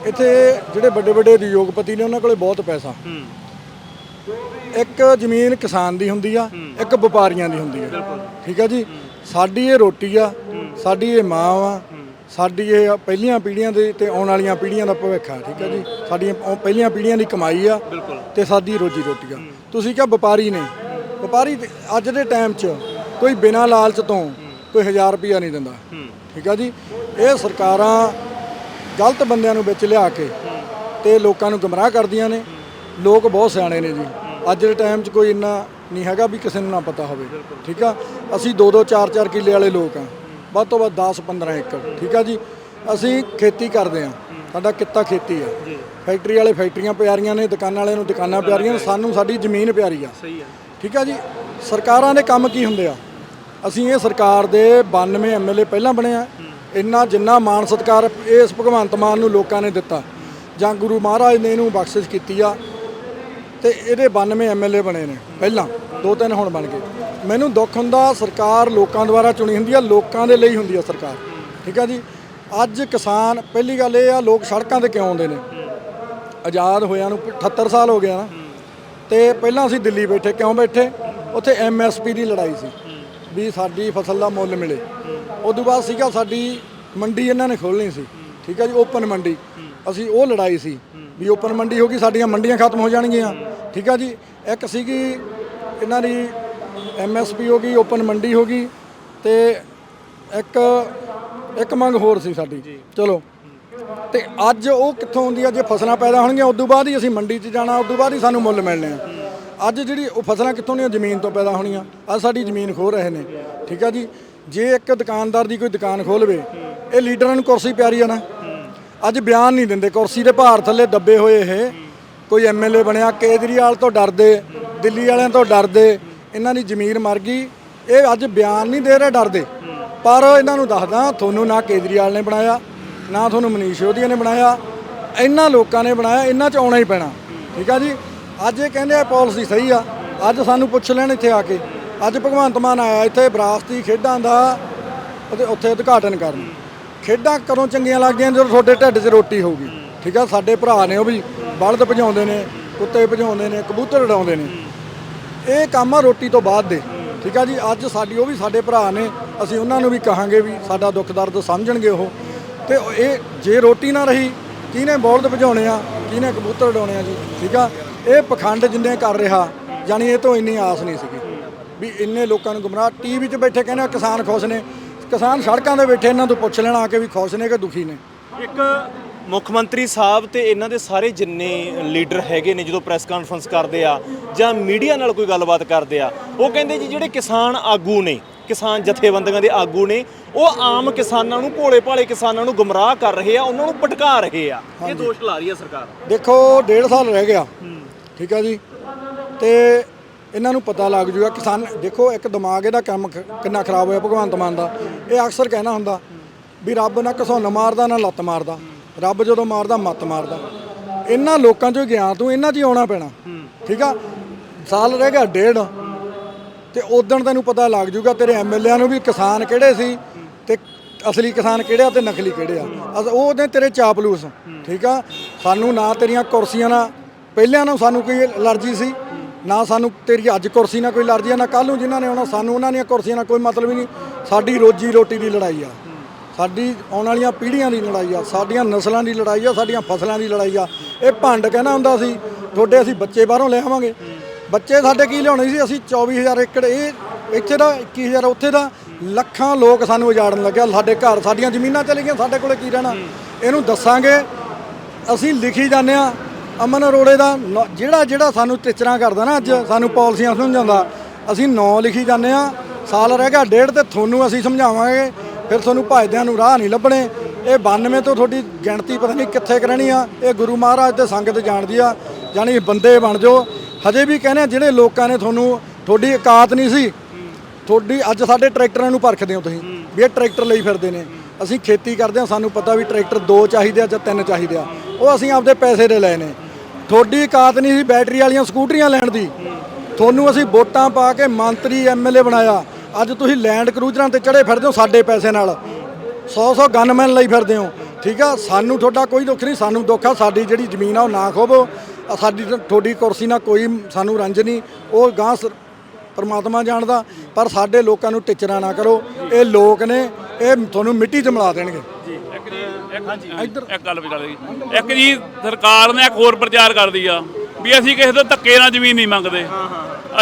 ਇੱਥੇ ਜਿਹੜੇ ਵੱਡੇ ਵੱਡੇ ਉਦਯੋਗਪਤੀ ਨੇ ਉਹਨਾਂ ਕੋਲੇ ਬਹੁਤ ਪੈਸਾ। ਇੱਕ ਜ਼ਮੀਨ ਕਿਸਾਨ ਦੀ ਹੁੰਦੀ ਆ ਇੱਕ ਵਪਾਰੀਆਂ ਦੀ ਹੁੰਦੀ ਆ। ਠੀਕ ਆ ਜੀ? ਸਾਡੀ ਇਹ ਰੋਟੀ ਆ ਸਾਡੀ ਇਹ ਮਾਂ ਆ ਸਾਡੀ ਇਹ ਪਹਿਲੀਆਂ ਪੀੜ੍ਹੀਆਂ ਦੇ ਤੇ ਆਉਣ ਵਾਲੀਆਂ ਪੀੜ੍ਹੀਆਂ ਦਾ ਭਵਿੱਖ ਆ ਠੀਕ ਆ ਜੀ? ਸਾਡੀਆਂ ਪਹਿਲੀਆਂ ਪੀੜ੍ਹੀਆਂ ਦੀ ਕਮਾਈ ਆ ਤੇ ਸਾਡੀ ਰੋਜੀ ਰੋਟੀ ਆ। ਤੁਸੀਂ ਕਿਹਾ ਵਪਾਰੀ ਨੇ। ਵਪਾਰੀ ਅੱਜ ਦੇ ਟਾਈਮ 'ਚ ਕੋਈ ਬਿਨਾਂ ਲਾਲਚ ਤੋਂ ਕੋਈ 1000 ਰੁਪਿਆ ਨਹੀਂ ਦਿੰਦਾ। ਠੀਕ ਆ ਜੀ? ਇਹ ਸਰਕਾਰਾਂ ਗਲਤ ਬੰਦਿਆਂ ਨੂੰ ਵਿੱਚ ਲਿਆ ਕੇ ਤੇ ਲੋਕਾਂ ਨੂੰ ਗੁੰਮਰਾਹ ਕਰਦੀਆਂ ਨੇ। ਲੋਕ ਬਹੁਤ ਸਿਆਣੇ ਨੇ ਜੀ। ਅੱਜ ਦੇ ਟਾਈਮ 'ਚ ਕੋਈ ਇੰਨਾ ਨਹੀਂ ਹੈਗਾ ਵੀ ਕਿਸੇ ਨੂੰ ਨਾ ਪਤਾ ਹੋਵੇ। ਠੀਕ ਆ? ਅਸੀਂ 2-2 4-4 ਕਿੱਲੇ ਵਾਲੇ ਲੋਕ ਆ। ਵੱਧ ਤੋਂ ਵੱਧ 10-15 ਏਕੜ। ਠੀਕ ਆ ਜੀ? ਅਸੀਂ ਖੇਤੀ ਕਰਦੇ ਆ। ਸਾਡਾ ਕਿੱਤਾ ਖੇਤੀ ਆ। ਫੈਕਟਰੀ ਵਾਲੇ ਫੈਕਟਰੀਆਂ ਪਿਆਰੀਆਂ ਨੇ ਦੁਕਾਨਾਂ ਵਾਲਿਆਂ ਨੂੰ ਦੁਕਾਨਾਂ ਪਿਆਰੀਆਂ ਨੇ ਸਾਨੂੰ ਸਾਡੀ ਜ਼ਮੀਨ ਪਿਆਰੀ ਆ। ਠੀਕ ਆ ਜੀ? ਸਰਕਾਰਾਂ ਦੇ ਕੰਮ ਕੀ ਹੁੰਦੇ ਆ? ਅਸੀਂ ਇਹ ਸਰਕਾਰ ਦੇ 92 ਐਮਐਲਏ ਪਹਿਲਾਂ ਬਣੇ ਆ। ਇੰਨਾ ਜਿੰਨਾ ਮਾਣ ਸਤਿਕਾਰ ਇਸ ਭਗਵੰਤ ਮਾਨ ਨੂੰ ਲੋਕਾਂ ਨੇ ਦਿੱਤਾ, ਜਾਂ ਗੁਰੂ ਮਹਾਰਾਜ ਨੇ ਇਹਨੂੰ ਬਖਸ਼ਿਸ਼ ਕੀਤੀ ਆ, ਤੇ ਇਹਦੇ 92 ਐਮਐਲਏ ਬਣੇ ਨੇ, ਪਹਿਲਾਂ, ਦੋ ਤਿੰਨ ਹੁਣ ਬਣ ਗਏ। ਮੈਨੂੰ ਦੁੱਖ ਹੁੰਦਾ ਸਰਕਾਰ ਲੋਕਾਂ ਦੁਆਰਾ ਚੁਣੀ ਹੁੰਦੀ ਆ, ਲੋਕਾਂ ਦੇ ਲਈ ਹੁੰਦੀ ਆ ਸਰਕਾਰ, ਠੀਕ ਆ ਜੀ? ਅੱਜ ਕਿਸਾਨ, ਪਹਿਲੀ ਗੱਲ ਇਹ ਆ, ਲੋਕ ਸੜਕਾਂ ਤੇ ਕਿਉਂ ਆਉਂਦੇ ਨੇ? ਆਜ਼ਾਦ ਹੋਇਆ ਨੂੰ 78 ਸਾਲ ਹੋ ਗਿਆ ਨਾ, ਤੇ ਪਹਿਲਾਂ ਅਸੀਂ ਦਿੱਲੀ ਬੈਠੇ, ਕਿਉਂ ਬੈਠੇ? ਉੱਥੇ ਐਮਐਸਪੀ ਦੀ ਲੜਾਈ ਸੀ। ਵੀ ਸਾਡੀ ਫਸਲ ਦਾ ਮੁੱਲ ਮਿਲੇ। ਉਦੋਂ ਬਾਅਦ ਸੀਗਾ ਸਾਡੀ ਮੰਡੀ ਇਹਨਾਂ ਨੇ ਖੋਲਣੀ ਸੀ। ਠੀਕ ਹੈ ਜੀ ਓਪਨ ਮੰਡੀ। ਅਸੀਂ ਉਹ ਲੜਾਈ ਸੀ ਵੀ ਓਪਨ ਮੰਡੀ ਹੋ ਗਈ ਸਾਡੀਆਂ ਮੰਡੀਆਂ ਖਤਮ ਹੋ ਜਾਣਗੀਆਂ। ਠੀਕ ਹੈ ਜੀ ਇੱਕ ਸੀਗੀ ਇਹਨਾਂ ਦੀ ਐਮਐਸਪੀ ਹੋ ਗਈ ਓਪਨ ਮੰਡੀ ਹੋ ਗਈ ਤੇ ਇੱਕ ਇੱਕ ਮੰਗ ਹੋਰ ਸੀ ਸਾਡੀ। ਚਲੋ। ਤੇ ਅੱਜ ਉਹ ਕਿੱਥੋਂ ਆਉਂਦੀ ਆ ਜੇ ਫਸਲਾਂ ਪੈਦਾ ਹੋਣਗੀਆਂ ਉਦੋਂ ਬਾਅਦ ਹੀ ਅਸੀਂ ਮੰਡੀ 'ਚ ਜਾਣਾ ਉਦੋਂ ਬਾਅਦ ਹੀ ਸਾਨੂੰ ਮੁੱਲ ਮਿਲਣੇ ਆ। ਅੱਜ ਜਿਹੜੀ ਉਹ ਫਸਲਾਂ ਕਿੱਥੋਂ ਦੀਆਂ ਜ਼ਮੀਨ ਤੋਂ ਪੈਦਾ ਹੋਣੀਆਂ? ਅੱਜ ਸਾਡੀ ਜ਼ਮੀਨ ਖੋ ਰਹੇ ਨੇ। ਠੀਕ ਆ ਜੀ? ਜੇ ਇੱਕ ਦੁਕਾਨਦਾਰ ਦੀ ਕੋਈ ਦੁਕਾਨ ਖੋਲਵੇ ਇਹ ਲੀਡਰਾਂ ਨੂੰ ਕੁਰਸੀ ਪਿਆਰੀ ਆ ਨਾ? ਅੱਜ ਬਿਆਨ ਨਹੀਂ ਦਿੰਦੇ। ਕੁਰਸੀ ਦੇ ਭਾਰ ਥੱਲੇ ਦੱਬੇ ਹੋਏ ਇਹ। ਕੋਈ ਐਮਐਲਏ ਬਣਿਆ, ਕੇਜਰੀਵਾਲ ਤੋਂ ਡਰਦੇ, ਦਿੱਲੀ ਵਾਲਿਆਂ ਤੋਂ ਡਰਦੇ, ਇਹਨਾਂ ਦੀ ਜ਼ਮੀਰ ਮਰ ਗਈ। ਇਹ ਅੱਜ ਬਿਆਨ ਨਹੀਂ ਦੇ ਰਹੇ ਡਰਦੇ। ਪਰ ਇਹਨਾਂ ਨੂੰ ਦੱਸਦਾ, ਤੁਹਾਨੂੰ ਨਾ ਕੇਜਰੀਵਾਲ ਨੇ ਬਣਾਇਆ, ਨਾ ਤੁਹਾਨੂੰ ਮਨੀਸ਼ ਸਿਸੋਦੀਆ ਨੇ ਬਣਾਇਆ। ਇਹਨਾਂ ਲੋਕਾਂ ਨੇ ਬਣਾਇਆ, ਇਹਨਾਂ 'ਚ ਆਉਣਾ ਹੀ ਪੈਣਾ। ਠੀਕ ਆ ਜੀ? ਅੱਜ ਇਹ ਕਹਿੰਦੇ ਆ ਪਾਲਿਸੀ ਸਹੀ ਆ। ਅੱਜ ਸਾਨੂੰ ਪੁੱਛ ਲੈਣ ਇੱਥੇ ਆ ਕੇ। ਅੱਜ ਭਗਵੰਤ ਮਾਨ ਆਇਆ ਇੱਥੇ ਵਿਰਾਸਤੀ ਖੇਡਾਂ ਦਾ ਉਹਦੇ ਉੱਥੇ ਉਦਘਾਟਨ ਕਰਨ। ਖੇਡਾਂ ਕਦੋਂ ਚੰਗੀਆਂ ਲੱਗਦੀਆਂ ਜਦੋਂ ਤੁਹਾਡੇ ਢਿੱਡ 'ਚ ਰੋਟੀ ਹੋਊਗੀ। ਠੀਕ ਆ? ਸਾਡੇ ਭਰਾ ਨੇ ਉਹ ਵੀ ਬਲਦ ਭਜਾਉਂਦੇ ਨੇ, ਕੁੱਤੇ ਭਜਾਉਂਦੇ ਨੇ, ਕਬੂਤਰ ਉਡਾਉਂਦੇ ਨੇ। ਇਹ ਕੰਮ ਆ ਰੋਟੀ ਤੋਂ ਬਾਅਦ ਦੇ। ਠੀਕ ਆ ਜੀ? ਅੱਜ ਸਾਡੀ ਉਹ ਵੀ ਸਾਡੇ ਭਰਾ ਨੇ। ਅਸੀਂ ਉਹਨਾਂ ਨੂੰ ਵੀ ਕਹਾਂਗੇ ਵੀ ਸਾਡਾ ਦੁੱਖ ਦਰਦ ਸਮਝਣਗੇ ਉਹ। ਤੇ ਇਹ ਜੇ ਰੋਟੀ ਨਾ ਰਹੀ, ਕਿਹਨੇ ਬੌਲਦ ਭਜਾਉਣੇ ਆ? ਕਿਹਨੇ ਕਬੂਤਰ ਉਡਾਉਣੇ ਆ ਜੀ? ਠੀਕ ਆ? ਇਹ ਪਖੰਡ ਜਿੰਨੇ ਕਰ ਰਿਹਾ ਜਾਨੀ ਇਹ ਤੋਂ ਇੰਨੀ ਆਸ ਨਹੀਂ ਸੀਗੀ। ਵੀ ਇੰਨੇ ਲੋਕਾਂ ਨੂੰ ਗੁੰਮਰਾਹ ਟੀਵੀ 'ਚ ਬੈਠੇ ਕਹਿੰਦੇ ਕਿਸਾਨ ਖੁਸ਼ ਨੇ। ਕਿਸਾਨ ਸੜਕਾਂ 'ਤੇ ਬੈਠੇ ਇਹਨਾਂ ਤੋਂ ਪੁੱਛ ਲੈਣਾ ਆ ਕੇ ਵੀ ਖੁਸ਼ ਨੇ ਕਿ ਦੁਖੀ ਨੇ। ਇੱਕ ਮੁੱਖ ਮੰਤਰੀ ਸਾਹਿਬ ਤੇ ਇਹਨਾਂ ਦੇ ਸਾਰੇ ਜਿੰਨੇ ਲੀਡਰ ਹੈਗੇ ਨੇ ਜਦੋਂ ਪ੍ਰੈਸ ਕਾਨਫਰੰਸ ਕਰਦੇ ਆ ਜਾਂ ਮੀਡੀਆ ਨਾਲ ਕੋਈ ਗੱਲਬਾਤ ਕਰਦੇ ਆ ਉਹ ਕਹਿੰਦੇ ਜੀ ਜਿਹੜੇ ਕਿਸਾਨ ਆਗੂ ਨੇ ਕਿਸਾਨ ਜਥੇਬੰਦੀਆਂ ਦੇ ਆਗੂ ਨੇ ਉਹ ਆਮ ਕਿਸਾਨਾਂ ਨੂੰ ਭੋਲੇ ਭਾਲੇ ਕਿਸਾਨਾਂ ਨੂੰ ਗੁੰਮਰਾਹ ਕਰ ਰਹੇ ਆ ਉਹਨਾਂ ਨੂੰ ਭਟਕਾ ਰਹੇ ਆ। ਇਹ ਦੋਸ਼ ਲਾ ਰਹੀ ਆ ਸਰਕਾਰ। ਦੇਖੋ ਡੇਢ ਸਾਲ ਰਹਿ ਗਿਆ। ਠੀਕ ਆ ਜੀ? ਤੇ ਇਹਨਾਂ ਨੂੰ ਪਤਾ ਲੱਗ ਜੂਗਾ, ਕਿਸਾਨ, ਦੇਖੋ, ਇੱਕ ਦਿਮਾਗ ਇਹਦਾ ਕੰਮ ਖ- ਕਿੰਨਾ ਖਰਾਬ ਹੋਇਆ ਭਗਵੰਤ ਮਾਨ ਦਾ। ਇਹ ਅਕਸਰ ਕਹਿਣਾ ਹੁੰਦਾ ਵੀ ਰੱਬ ਨਾ ਘਸੁੰਨ ਮਾਰਦਾ, ਨਾ ਲੱਤ ਮਾਰਦਾ। ਰੱਬ ਜਦੋਂ ਮਾਰਦਾ, ਮੱਤ ਮਾਰਦਾ। ਇਹਨਾਂ ਲੋਕਾਂ ਚੋਂ ਗਿਆਨ ਤੂੰ ਇਹਨਾਂ 'ਚ ਹੀ ਆਉਣਾ ਪੈਣਾ। ਠੀਕ ਆ? ਸਾਲ ਰਹਿ ਗਿਆ, ਡੇਢ। ਤੇ ਉਦੋਂ ਤੈਨੂੰ ਪਤਾ ਲੱਗ ਜੂਗਾ, ਤੇਰੇ ਐਮਐਲਏ ਨੂੰ ਵੀ ਕਿਸਾਨ ਕਿਹੜੇ ਸੀ ਤੇ ਅਸਲੀ ਕਿਸਾਨ ਕਿਹੜੇ ਆ ਤੇ ਨਕਲੀ ਕਿਹੜੇ ਆ। ਅਸ, ਉਹ ਨੇ ਤੇਰੇ ਚਾਪਲੂਸ। ਠੀਕ ਆ? ਸਾਨੂੰ ਨਾ ਤੇਰੀਆਂ ਕੁਰਸੀਆਂ ਨਾਲ ਪਹਿਲਿਆਂ ਨੂੰ ਸਾਨੂੰ ਕੋਈ ਅਲਰਜੀ ਸੀ, ਨਾ ਸਾਨੂੰ ਤੇਰੀ ਅੱਜ ਕੁਰਸੀ ਨਾਲ ਕੋਈ ਅਲਰਜੀ ਆ, ਨਾ ਕੱਲ ਨੂੰ ਜਿਨ੍ਹਾਂ ਨੇ ਆਉਣਾ, ਸਾਨੂੰ ਉਹਨਾਂ ਦੀਆਂ ਕੁਰਸੀਆਂ ਨਾਲ ਕੋਈ ਮਤਲਬ ਹੀ ਨਹੀਂ। ਸਾਡੀ ਰੋਜੀ ਰੋਟੀ ਦੀ ਲੜਾਈ ਆ, ਸਾਡੀ ਆਉਣ ਵਾਲੀਆਂ ਪੀੜ੍ਹੀਆਂ ਦੀ ਲੜਾਈ ਆ, ਸਾਡੀਆਂ ਨਸਲਾਂ ਦੀ ਲੜਾਈ ਆ, ਸਾਡੀਆਂ ਫਸਲਾਂ ਦੀ ਲੜਾਈ ਆ। ਇਹ ਭੰਡ ਕਹਿਣਾ ਹੁੰਦਾ ਸੀ, ਤੁਹਾਡੇ ਅਸੀਂ ਬੱਚੇ ਬਾਹਰੋਂ ਲੈ ਆਵਾਂਗੇ। ਬੱਚੇ ਸਾਡੇ ਕੀ ਲਿਆਉਣੇ ਸੀ? ਅਸੀਂ 24000 ਏਕੜ, ਇਹ ਇੱਥੇ ਦਾ 21000 ਉੱਥੇ ਦਾ ਲੱਖਾਂ ਲੋਕ ਸਾਨੂੰ ਉਜਾੜਨ ਲੱਗਿਆ, ਸਾਡੇ ਘਰ, ਸਾਡੀਆਂ ਜ਼ਮੀਨਾਂ ਚਲੇ ਗਈਆਂ ਸਾਡੇ ਕੋਲੇ ਕੀ ਰਹਿਣਾ? ਇਹਨੂੰ ਦੱਸਾਂਗੇ, ਅਸੀਂ ਲਿਖੀ ਜਾਂਦੇ ਆ ਅਮਨ ਅਰੋੜੇ ਦਾ ਨ- ਜਿਹੜਾ ਜਿਹੜਾ ਸਾਨੂੰ ਟੀਚਰਾਂ ਕਰਦਾ ਨਾ ਅੱਜ, ਸਾਨੂੰ ਪਾਲਿਸੀਆਂ ਸਮਝਾਉਂਦਾ, ਅਸੀਂ ਨੌ ਲਿਖੀ ਜਾਂਦੇ ਆ ਸਾਲ ਰਹਿ ਗਿਆ, ਡੇਢ ਤੇ ਤੁਹਾਨੂੰ ਅਸੀਂ ਸਮਝਾਵਾਂਗੇ, ਫਿਰ ਤੁਹਾਨੂੰ ਭਜਦਿਆਂ ਨੂੰ ਰਾਹ ਨਹੀਂ ਲੱਭਣੇ। ਇਹ 92 ਤੋਂ ਤੁਹਾਡੀ ਗਿਣਤੀ ਪਤਾ ਨਹੀਂ ਕਿੱਥੇ ਕਰਨੀ ਆ, ਇਹ ਗੁਰੂ ਮਹਾਰਾਜ ਤੇ ਸੰਗਤ ਜਾਣਦੀ ਆ ਜਾਣੀ ਬੰਦੇ ਬਣ ਜਾਓ। ਹਜੇ ਵੀ ਕਹਿੰਦੇ ਆ, ਜਿਹੜੇ ਲੋਕਾਂ ਨੇ ਤੁਹਾਨੂੰ, ਤੁਹਾਡੀ ਇਕਾਤ ਨਹੀਂ ਸੀ, ਤੁਹਾਡੀ ਅੱਜ ਸਾਡੇ ਟਰੈਕਟਰਾਂ ਨੂੰ ਪਰਖਦੇ ਹੋ ਤੁਸੀਂ, ਵੀ ਇਹ ਟਰੈਕਟਰ ਲਈ ਫਿਰਦੇ ਨੇ। ਅਸੀਂ ਖੇਤੀ ਕਰਦੇ ਹਾਂ, ਸਾਨੂੰ ਪਤਾ ਵੀ ਟਰੈਕਟਰ ਦੋ ਚਾਹੀਦੇ ਆ ਜਾਂ ਤਿੰਨ ਚਾਹੀਦੇ ਆ। ਉਹ ਅਸੀਂ ਆਪਦੇ ਪੈਸੇ ਦੇ ਲਏ ਨੇ। ਤੁਹਾਡੀ ਕਾਤ ਨਹੀਂ ਸੀ ਬੈਟਰੀ ਵਾਲੀਆਂ ਸਕੂਟਰੀਆਂ ਲੈਣ ਦੀ। ਤੁਹਾਨੂੰ ਅਸੀਂ ਵੋਟਾਂ ਪਾ ਕੇ ਮੰਤਰੀ ਐਮਐਲਏ ਬਣਾਇਆ। ਅੱਜ ਤੁਸੀਂ ਲੈਂਡ ਕਰੂਜ਼ਰਾਂ ਤੇ ਚੜੇ ਫਿਰਦੇ ਹੋ ਸਾਡੇ ਪੈਸੇ ਨਾਲ। 100-100 ਗਨਮੈਨ ਲਈ ਫਿਰਦੇ ਹੋ। ਠੀਕ ਆ? ਸਾਨੂੰ ਤੁਹਾਡਾ ਕੋਈ ਦੁੱਖ ਨਹੀਂ, ਸਾਨੂੰ ਦੁੱਖ ਆ, ਸਾਡੀ ਜਿਹੜੀ ਜ਼ਮੀਨ ਆ ਉਹ ਨਾ ਖੋਵੋ। ਸਾਡੀ ਤੁਹਾਡੀ ਕੁਰਸੀ ਨਾਲ ਕੋਈ ਸਾਨੂੰ ਰੰਜ ਨਹੀਂ। ਉਹ ਗਾਂ ਸ- ਪਰਮਾਤਮਾ ਜਾਣਦਾ, ਪਰ ਸਾਡੇ ਲੋਕਾਂ ਨੂੰ ਟਿਚਰਾ ਨਾ ਕਰੋ। ਇਹ ਲੋਕ ਨੇ, ਇਹ ਤੁਹਾਨੂੰ ਮਿੱਟੀ 'ਚ ਮਿਲਾ ਦੇਣਗੇ। ਇੱਕ ਜੀ ਇੱਕ ਇੱਕ ਗੱਲ ਵਿਚਾਰ ਜੀ ਇੱਕ ਜੀ ਸਰਕਾਰ ਨੇ ਇੱਕ ਹੋਰ ਪ੍ਰਚਾਰ ਕਰਦੀ ਆ ਵੀ ਅਸੀਂ ਕਿਸੇ ਤੋਂ ਧੱਕੇ ਨਾਲ ਜ਼ਮੀਨ ਨਹੀਂ ਮੰਗਦੇ।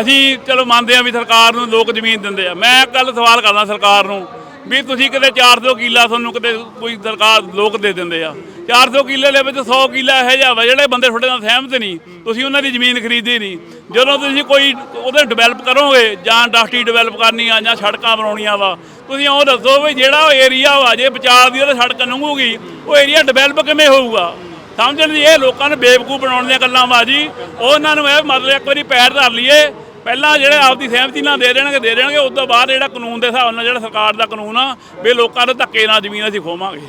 ਅਸੀਂ ਚਲੋ ਮੰਨਦੇ ਆ ਵੀ ਸਰਕਾਰ ਨੂੰ ਲੋਕ ਜ਼ਮੀਨ ਦਿੰਦੇ ਆ। ਮੈਂ ਇੱਕ ਗੱਲ ਸਵਾਲ ਕਰਦਾ ਸਰਕਾਰ ਨੂੰ ਵੀ ਤੁਸੀਂ ਕਿਤੇ 400 ਕਿੱਲਾ ਤੁਹਾਨੂੰ ਕਿਤੇ ਕੋਈ ਸਰਕਾਰ ਲੋਕ ਦੇ ਦਿੰਦੇ ਆ। 400 ਕਿੱਲੇ ਦੇ ਵਿੱਚ 100 ਕਿੱਲਾ ਇਹੋ ਜਿਹਾ ਵਾ, ਜਿਹੜੇ ਬੰਦੇ ਤੁਹਾਡੇ ਨਾਲ ਸਹਿਮਤ ਨਹੀਂ, ਤੁਸੀਂ ਉਹਨਾਂ ਦੀ ਜ਼ਮੀਨ ਖਰੀਦੀ ਨਹੀਂ। ਜਦੋਂ ਤੁਸੀਂ ਕੋਈ ਉਹਦੇ ਡਿਵੈਲਪ ਕਰੋਗੇ ਜਾਂ ਇੰਡਸਟਰੀ ਡਿਵੈਲਪ ਕਰਨੀ ਆ ਜਾਂ ਸੜਕਾਂ ਬਣਾਉਣੀਆਂ ਵਾ, ਤੁਸੀਂ ਉਹ ਦੱਸੋ ਵੀ ਜਿਹੜਾ ਉਹ ਏਰੀਆ ਵਾ, ਜੇ ਵਿਚਾਰ ਦੀ ਉਹਦੇ ਸੜਕ ਲੰਘੂਗੀ, ਉਹ ਏਰੀਆ ਡਿਵੈਲਪ ਕਿਵੇਂ ਹੋਊਗਾ? ਸਮਝਣ ਦੀ ਇਹ ਲੋਕਾਂ ਨੂੰ ਬੇਵਕੂਫ ਬਣਾਉਣ ਦੀਆਂ ਗੱਲਾਂ ਵਾ ਜੀ। ਉਹਨਾਂ ਨੂੰ ਇਹ ਮਤਲਬ ਇੱਕ ਵਾਰੀ ਪੈਰ ਧਰ ਲਈਏ ਪਹਿਲਾਂ ਜਿਹੜੇ ਆਪਦੀ ਸਹਿਮਤੀ ਨਾਲ ਦੇ ਦੇਣਗੇ ਦੇ ਦੇਣਗੇ ਉਸ ਤੋਂ ਬਾਅਦ ਜਿਹੜਾ ਕਾਨੂੰਨ ਦੇ ਹਿਸਾਬ ਨਾਲ ਜਿਹੜਾ ਸਰਕਾਰ ਦਾ ਕਾਨੂੰਨ ਆ ਵੀ ਲੋਕਾਂ ਦੇ ਧੱਕੇ ਨਾਲ ਜ਼ਮੀਨ ਅਸੀਂ ਖੋਵਾਂਗੇ।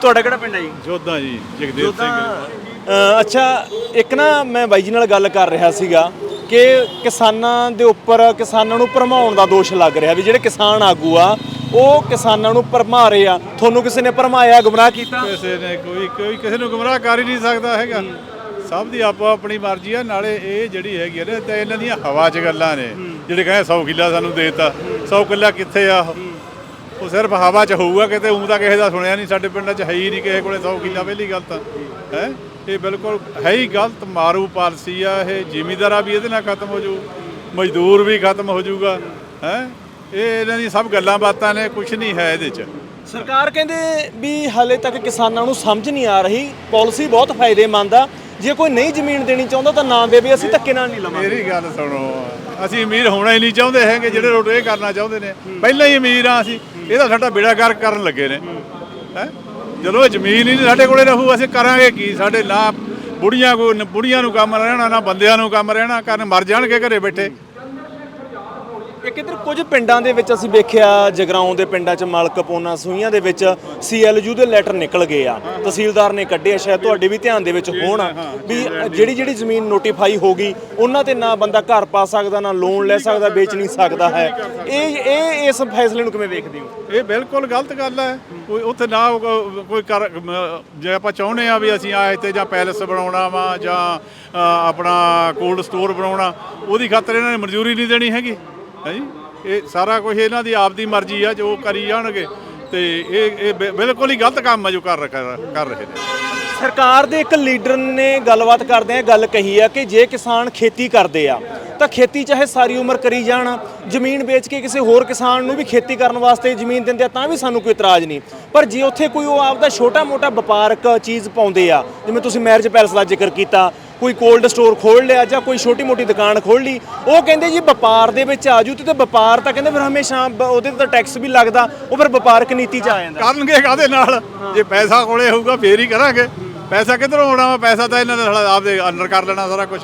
ਤੁਹਾਡਾ ਕਿਹੜਾ ਪਿੰਡ ਹੈ ਜੀ? ਜੋਧਾ ਜੀ ਜਗਦੇਵ ਸਿੰਘ। ਅ, ਅੱਛਾ ਇੱਕ ਨਾ ਮੈਂ ਬਾਈ ਜੀ ਨਾਲ ਗੱਲ ਕਰ ਰਿਹਾ ਸੀਗਾ ਕਿ ਕਿਸਾਨਾਂ ਦੇ ਉੱਪਰ ਕਿਸਾਨਾਂ ਨੂੰ ਭਰਮਾਉਣ ਦਾ ਦੋਸ਼ ਲੱਗ ਰਿਹਾ ਵੀ ਜਿਹੜੇ ਕਿਸਾਨ ਆਗੂ ਆ ਉਹ ਕਿਸਾਨਾਂ ਨੂੰ ਭਰਮਾ ਰਹੇ ਆ। ਤੁਹਾਨੂੰ ਕਿਸੇ ਨੇ ਭਰਮਾਇਆ ਗੁੰਮਰਾਹ ਕੀਤਾ? ਕਿਸੇ ਨੇ ਕੋਈ ਕੋਈ ਕਿਸੇ ਨੂੰ ਗੁੰਮਰਾਹ ਕਰ ਹੀ ਨਹੀਂ ਸਕਦਾ ਹੈਗਾ। ਸਭ ਦੀ ਆਪੋ ਆਪਣੀ ਮਰਜ਼ੀ ਆ ਨਾਲੇ ਇਹ ਜਿਹੜੀ ਹੈਗੀ ਨਾ ਤੇ ਇਹਨਾਂ ਦੀਆਂ ਹਵਾ 'ਚ ਗੱਲਾਂ ਨੇ। ਜਿਹੜੇ ਕਹਿੰਦੇ 100 ਕਿੱਲਾ ਸਾਨੂੰ ਦੇਤਾ। 100 ਕਿੱਲਾ ਕਿੱਥੇ ਆ ਉਹ? ਉਹ ਸਿਰਫ ਹਵਾ 'ਚ ਹੋਊਗਾ ਕਿਤੇ ਉਂ ਤਾਂ ਕਿਸੇ ਦਾ ਸੁਣਿਆ ਨਹੀਂ ਸਾਡੇ ਪਿੰਡਾਂ 'ਚ ਹੈ ਹੀ ਨਹੀਂ ਕਿਸੇ ਕੋਲੇ 100 ਕਿੱਲਾ ਪਹਿਲੀ ਗੱਲ ਤਾਂ। ਹੈ? ਇਹ ਬਿਲਕੁਲ ਹੈ ਹੀ ਗਲਤ ਮਾਰੂ ਪਾਲਿਸੀ ਆ ਇਹ ਜ਼ਿਮੀਂਦਾਰਾ ਵੀ ਇਹਦੇ ਨਾਲ ਖਤਮ ਹੋ ਜਾਊ ਮਜ਼ਦੂਰ ਵੀ ਖਤਮ ਹੋ ਜਾਊਗਾ। ਹੈ? ਇਹ ਇਹਨਾਂ ਦੀ ਸਭ ਗੱਲਾਂ ਬਾਤਾਂ ਨੇ ਕੁਝ ਨਹੀਂ ਹੈ ਇਹਦੇ 'ਚ। ਸਰਕਾਰ ਕਹਿੰਦੇ ਵੀ ਹਾਲੇ ਤੱਕ ਕਿਸਾਨਾਂ ਨੂੰ ਸਮਝ ਨਹੀਂ ਆ ਰਹੀ ਪਾਲਿਸੀ ਬਹੁਤ ਫਾਇਦੇਮੰਦ ਆ। ਜੇ ਕੋਈ ਨਹੀਂ ਜ਼ਮੀਨ ਦੇਣੀ ਚਾਹੁੰਦਾ ਤਾਂ ਨਾ ਦੇਵੇ ਅਸੀਂ ਧੱਕੇ ਨਾਲ ਨਹੀਂ ਲਵਾਂਗੇ। ਮੇਰੀ ਗੱਲ ਸੁਣੋ, ਅਸੀਂ ਅਮੀਰ ਹੋਣਾ ਹੀ ਨਹੀਂ ਚਾਹੁੰਦੇ ਹੈਗੇ, ਜਿਹੜੇ ਲੋਕ ਇਹ ਕਰਨਾ ਚਾਹੁੰਦੇ ਨੇ। ਪਹਿਲਾਂ ਹੀ ਅਮੀਰ ਆ ਅਸੀਂ, ਇਹ ਤਾਂ ਸਾਡਾ ਬੇੜਾ ਕਰਨ ਲੱਗੇ ਨੇ। ਹੈ? ਜਦੋਂ ਇਹ ਜ਼ਮੀਨ ਹੀ ਨਹੀਂ ਸਾਡੇ ਕੋਲੇ ਰਹੂ, ਅਸੀਂ ਕਰਾਂਗੇ ਕੀ? ਸਾਡੇ ਨਾ ਬੁੜੀਆਂ ਕੋ ਬੁੜੀਆਂ ਨੂੰ ਕੰਮ ਰਹਿਣਾ, ਨਾ ਬੰਦਿਆਂ ਨੂੰ ਕੰਮ ਰਹਿਣਾ, ਕਰਨ ਮਰ ਜਾਣਗੇ ਘਰੇ ਬੈਠੇ। ਇੱਕ ਇੱਧਰ ਕੁਝ ਪਿੰਡਾਂ ਦੇ ਵਿੱਚ ਅਸੀਂ ਵੇਖਿਆ ਜਗਰਾਉਂ ਦੇ ਪਿੰਡਾਂ 'ਚ ਮਲਕ ਪੋਨਾ ਸੂਈਆਂ ਦੇ ਵਿੱਚ ਸੀਐਲਯੂ ਦੇ ਲੈਟਰ ਨਿਕਲ ਗਏ ਆ। ਤਹਿਸੀਲਦਾਰ ਨੇ ਕੱਢੇ ਆ, ਸ਼ਾਇਦ ਤੁਹਾਡੇ ਵੀ ਧਿਆਨ ਦੇ ਵਿੱਚ ਹੋਣ ਵੀ ਜਿਹੜੀ ਜਿਹੜੀ ਜ਼ਮੀਨ ਨੋਟੀਫਾਈ ਹੋ ਗਈ ਉਹਨਾਂ ਤੇ ਨਾ ਬੰਦਾ ਘਰ ਪਾ ਸਕਦਾ ਨਾ ਲੋਨ ਲੈ ਸਕਦਾ ਵੇਚ ਨਹੀਂ ਸਕਦਾ ਹੈ। ਇਹ ਇਹ ਇਸ ਫੈਸਲੇ ਨੂੰ ਕਿਵੇਂ ਵੇਖਦੇ ਹੋ? ਇਹ ਬਿਲਕੁਲ ਗਲਤ ਗੱਲ ਹੈ। ਕੋਈ ਉੱਥੇ ਨਾ ਕੋਈ ਜੇ ਆਪਾਂ ਚਾਹੁੰਦੇ ਆ ਵੀ ਅਸੀਂ ਆ ਇੱਥੇ ਜਾਂ ਪੈਲਸ ਬਣਾਉਣਾ ਵਾ ਜਾਂ ਆਪਣਾ ਕੋਲਡ ਸਟੋਰ ਬਣਾਉਣਾ ਉਹਦੀ ਖਾਤਰ ਇਹਨਾਂ ਨੇ ਮਨਜ਼ੂਰੀ ਨਹੀਂ ਦੇਣੀ ਹੈਗੀ। ਹੈ? ਜੀ ਇਹ ਸਾਰਾ ਕੁਝ ਇਹਨਾਂ ਦੀ ਆਪਦੀ ਮਰਜ਼ੀ ਆ, ਜੋ ਕਰੀ ਜਾਣਗੇ। ਤੇ ਇਹ ਇਹ ਬਿ- ਬਿਲਕੁਲ ਹੀ ਗਲਤ ਕੰਮ ਆ ਜੋ ਕਰ ਕਰ ਕਰ ਰਹੇ ਨੇ। ਸਰਕਾਰ ਦੇ ਇੱਕ ਲੀਡਰ ਨੇ ਗੱਲਬਾਤ ਕਰਦੇ ਆ ਗੱਲ ਕਹੀ ਆ ਕਿ ਜੇ ਕਿਸਾਨ ਖੇਤੀ ਕਰਦੇ ਆ ਤਾਂ ਖੇਤੀ ਚਾਹੇ ਸਾਰੀ ਉਮਰ ਕਰੀ ਜਾਣ ਜ਼ਮੀਨ ਵੇਚ ਕੇ ਕਿਸੇ ਹੋਰ ਕਿਸਾਨ ਨੂੰ ਵੀ ਖੇਤੀ ਕਰਨ ਵਾਸਤੇ ਜ਼ਮੀਨ ਦਿੰਦੇ ਆ ਤਾਂ ਵੀ ਸਾਨੂੰ ਕੋਈ ਇਤਰਾਜ਼ ਨਹੀਂ। ਪਰ ਜੇ ਉੱਥੇ ਕੋਈ ਉਹ ਆਪਦਾ ਛੋਟਾ-ਮੋਟਾ ਵਪਾਰਕ ਚੀਜ਼ ਪਾਉਂਦੇ ਆ ਜਿਵੇਂ ਤੁਸੀਂ ਮੈਰਿਜ ਪੈਲਸ ਦਾ ਜ਼ਿਕਰ ਕੀਤਾ ਕੋਈ ਕੋਲਡ ਸਟੋਰ ਖੋਲ ਲਿਆ ਜਾਂ ਕੋਈ ਛੋਟੀ-ਮੋਟੀ ਦੁਕਾਨ ਖੋਲ ਲਈ ਉਹ ਕਹਿੰਦੇ ਜੀ ਵਪਾਰ ਦੇ ਵਿੱਚ ਆਜੂ ਤੇ ਵਪਾਰ ਤਾਂ ਕਹਿੰਦੇ ਫਿਰ ਹਮੇਸ਼ਾ ਉਹਦੇ ਤੇ ਟੈਕਸ ਵੀ ਲੱਗਦਾ ਉਹ ਫਿਰ ਵਪਾਰਕ ਨੀਤੀ 'ਚ ਆ ਜਾਂਦਾ। ਕਰਨਗੇ ਕਾਦੇ ਨਾਲ? ਜੇ ਪੈਸਾ ਕੋਲੇ ਹੋਊਗਾ ਫੇਰ ਹੀ ਕਰਾਂਗੇ। ਪੈਸਾ ਕਿੱਧਰੋਂ ਆਉਣਾ ਪੈਸਾ ਤਾਂ ਇਹਨਾਂ ਨੇ ਆਪਦੇ ਅੰਦਰ ਕਰ ਲੈਣਾ ਸਾਰਾ ਕੁਝ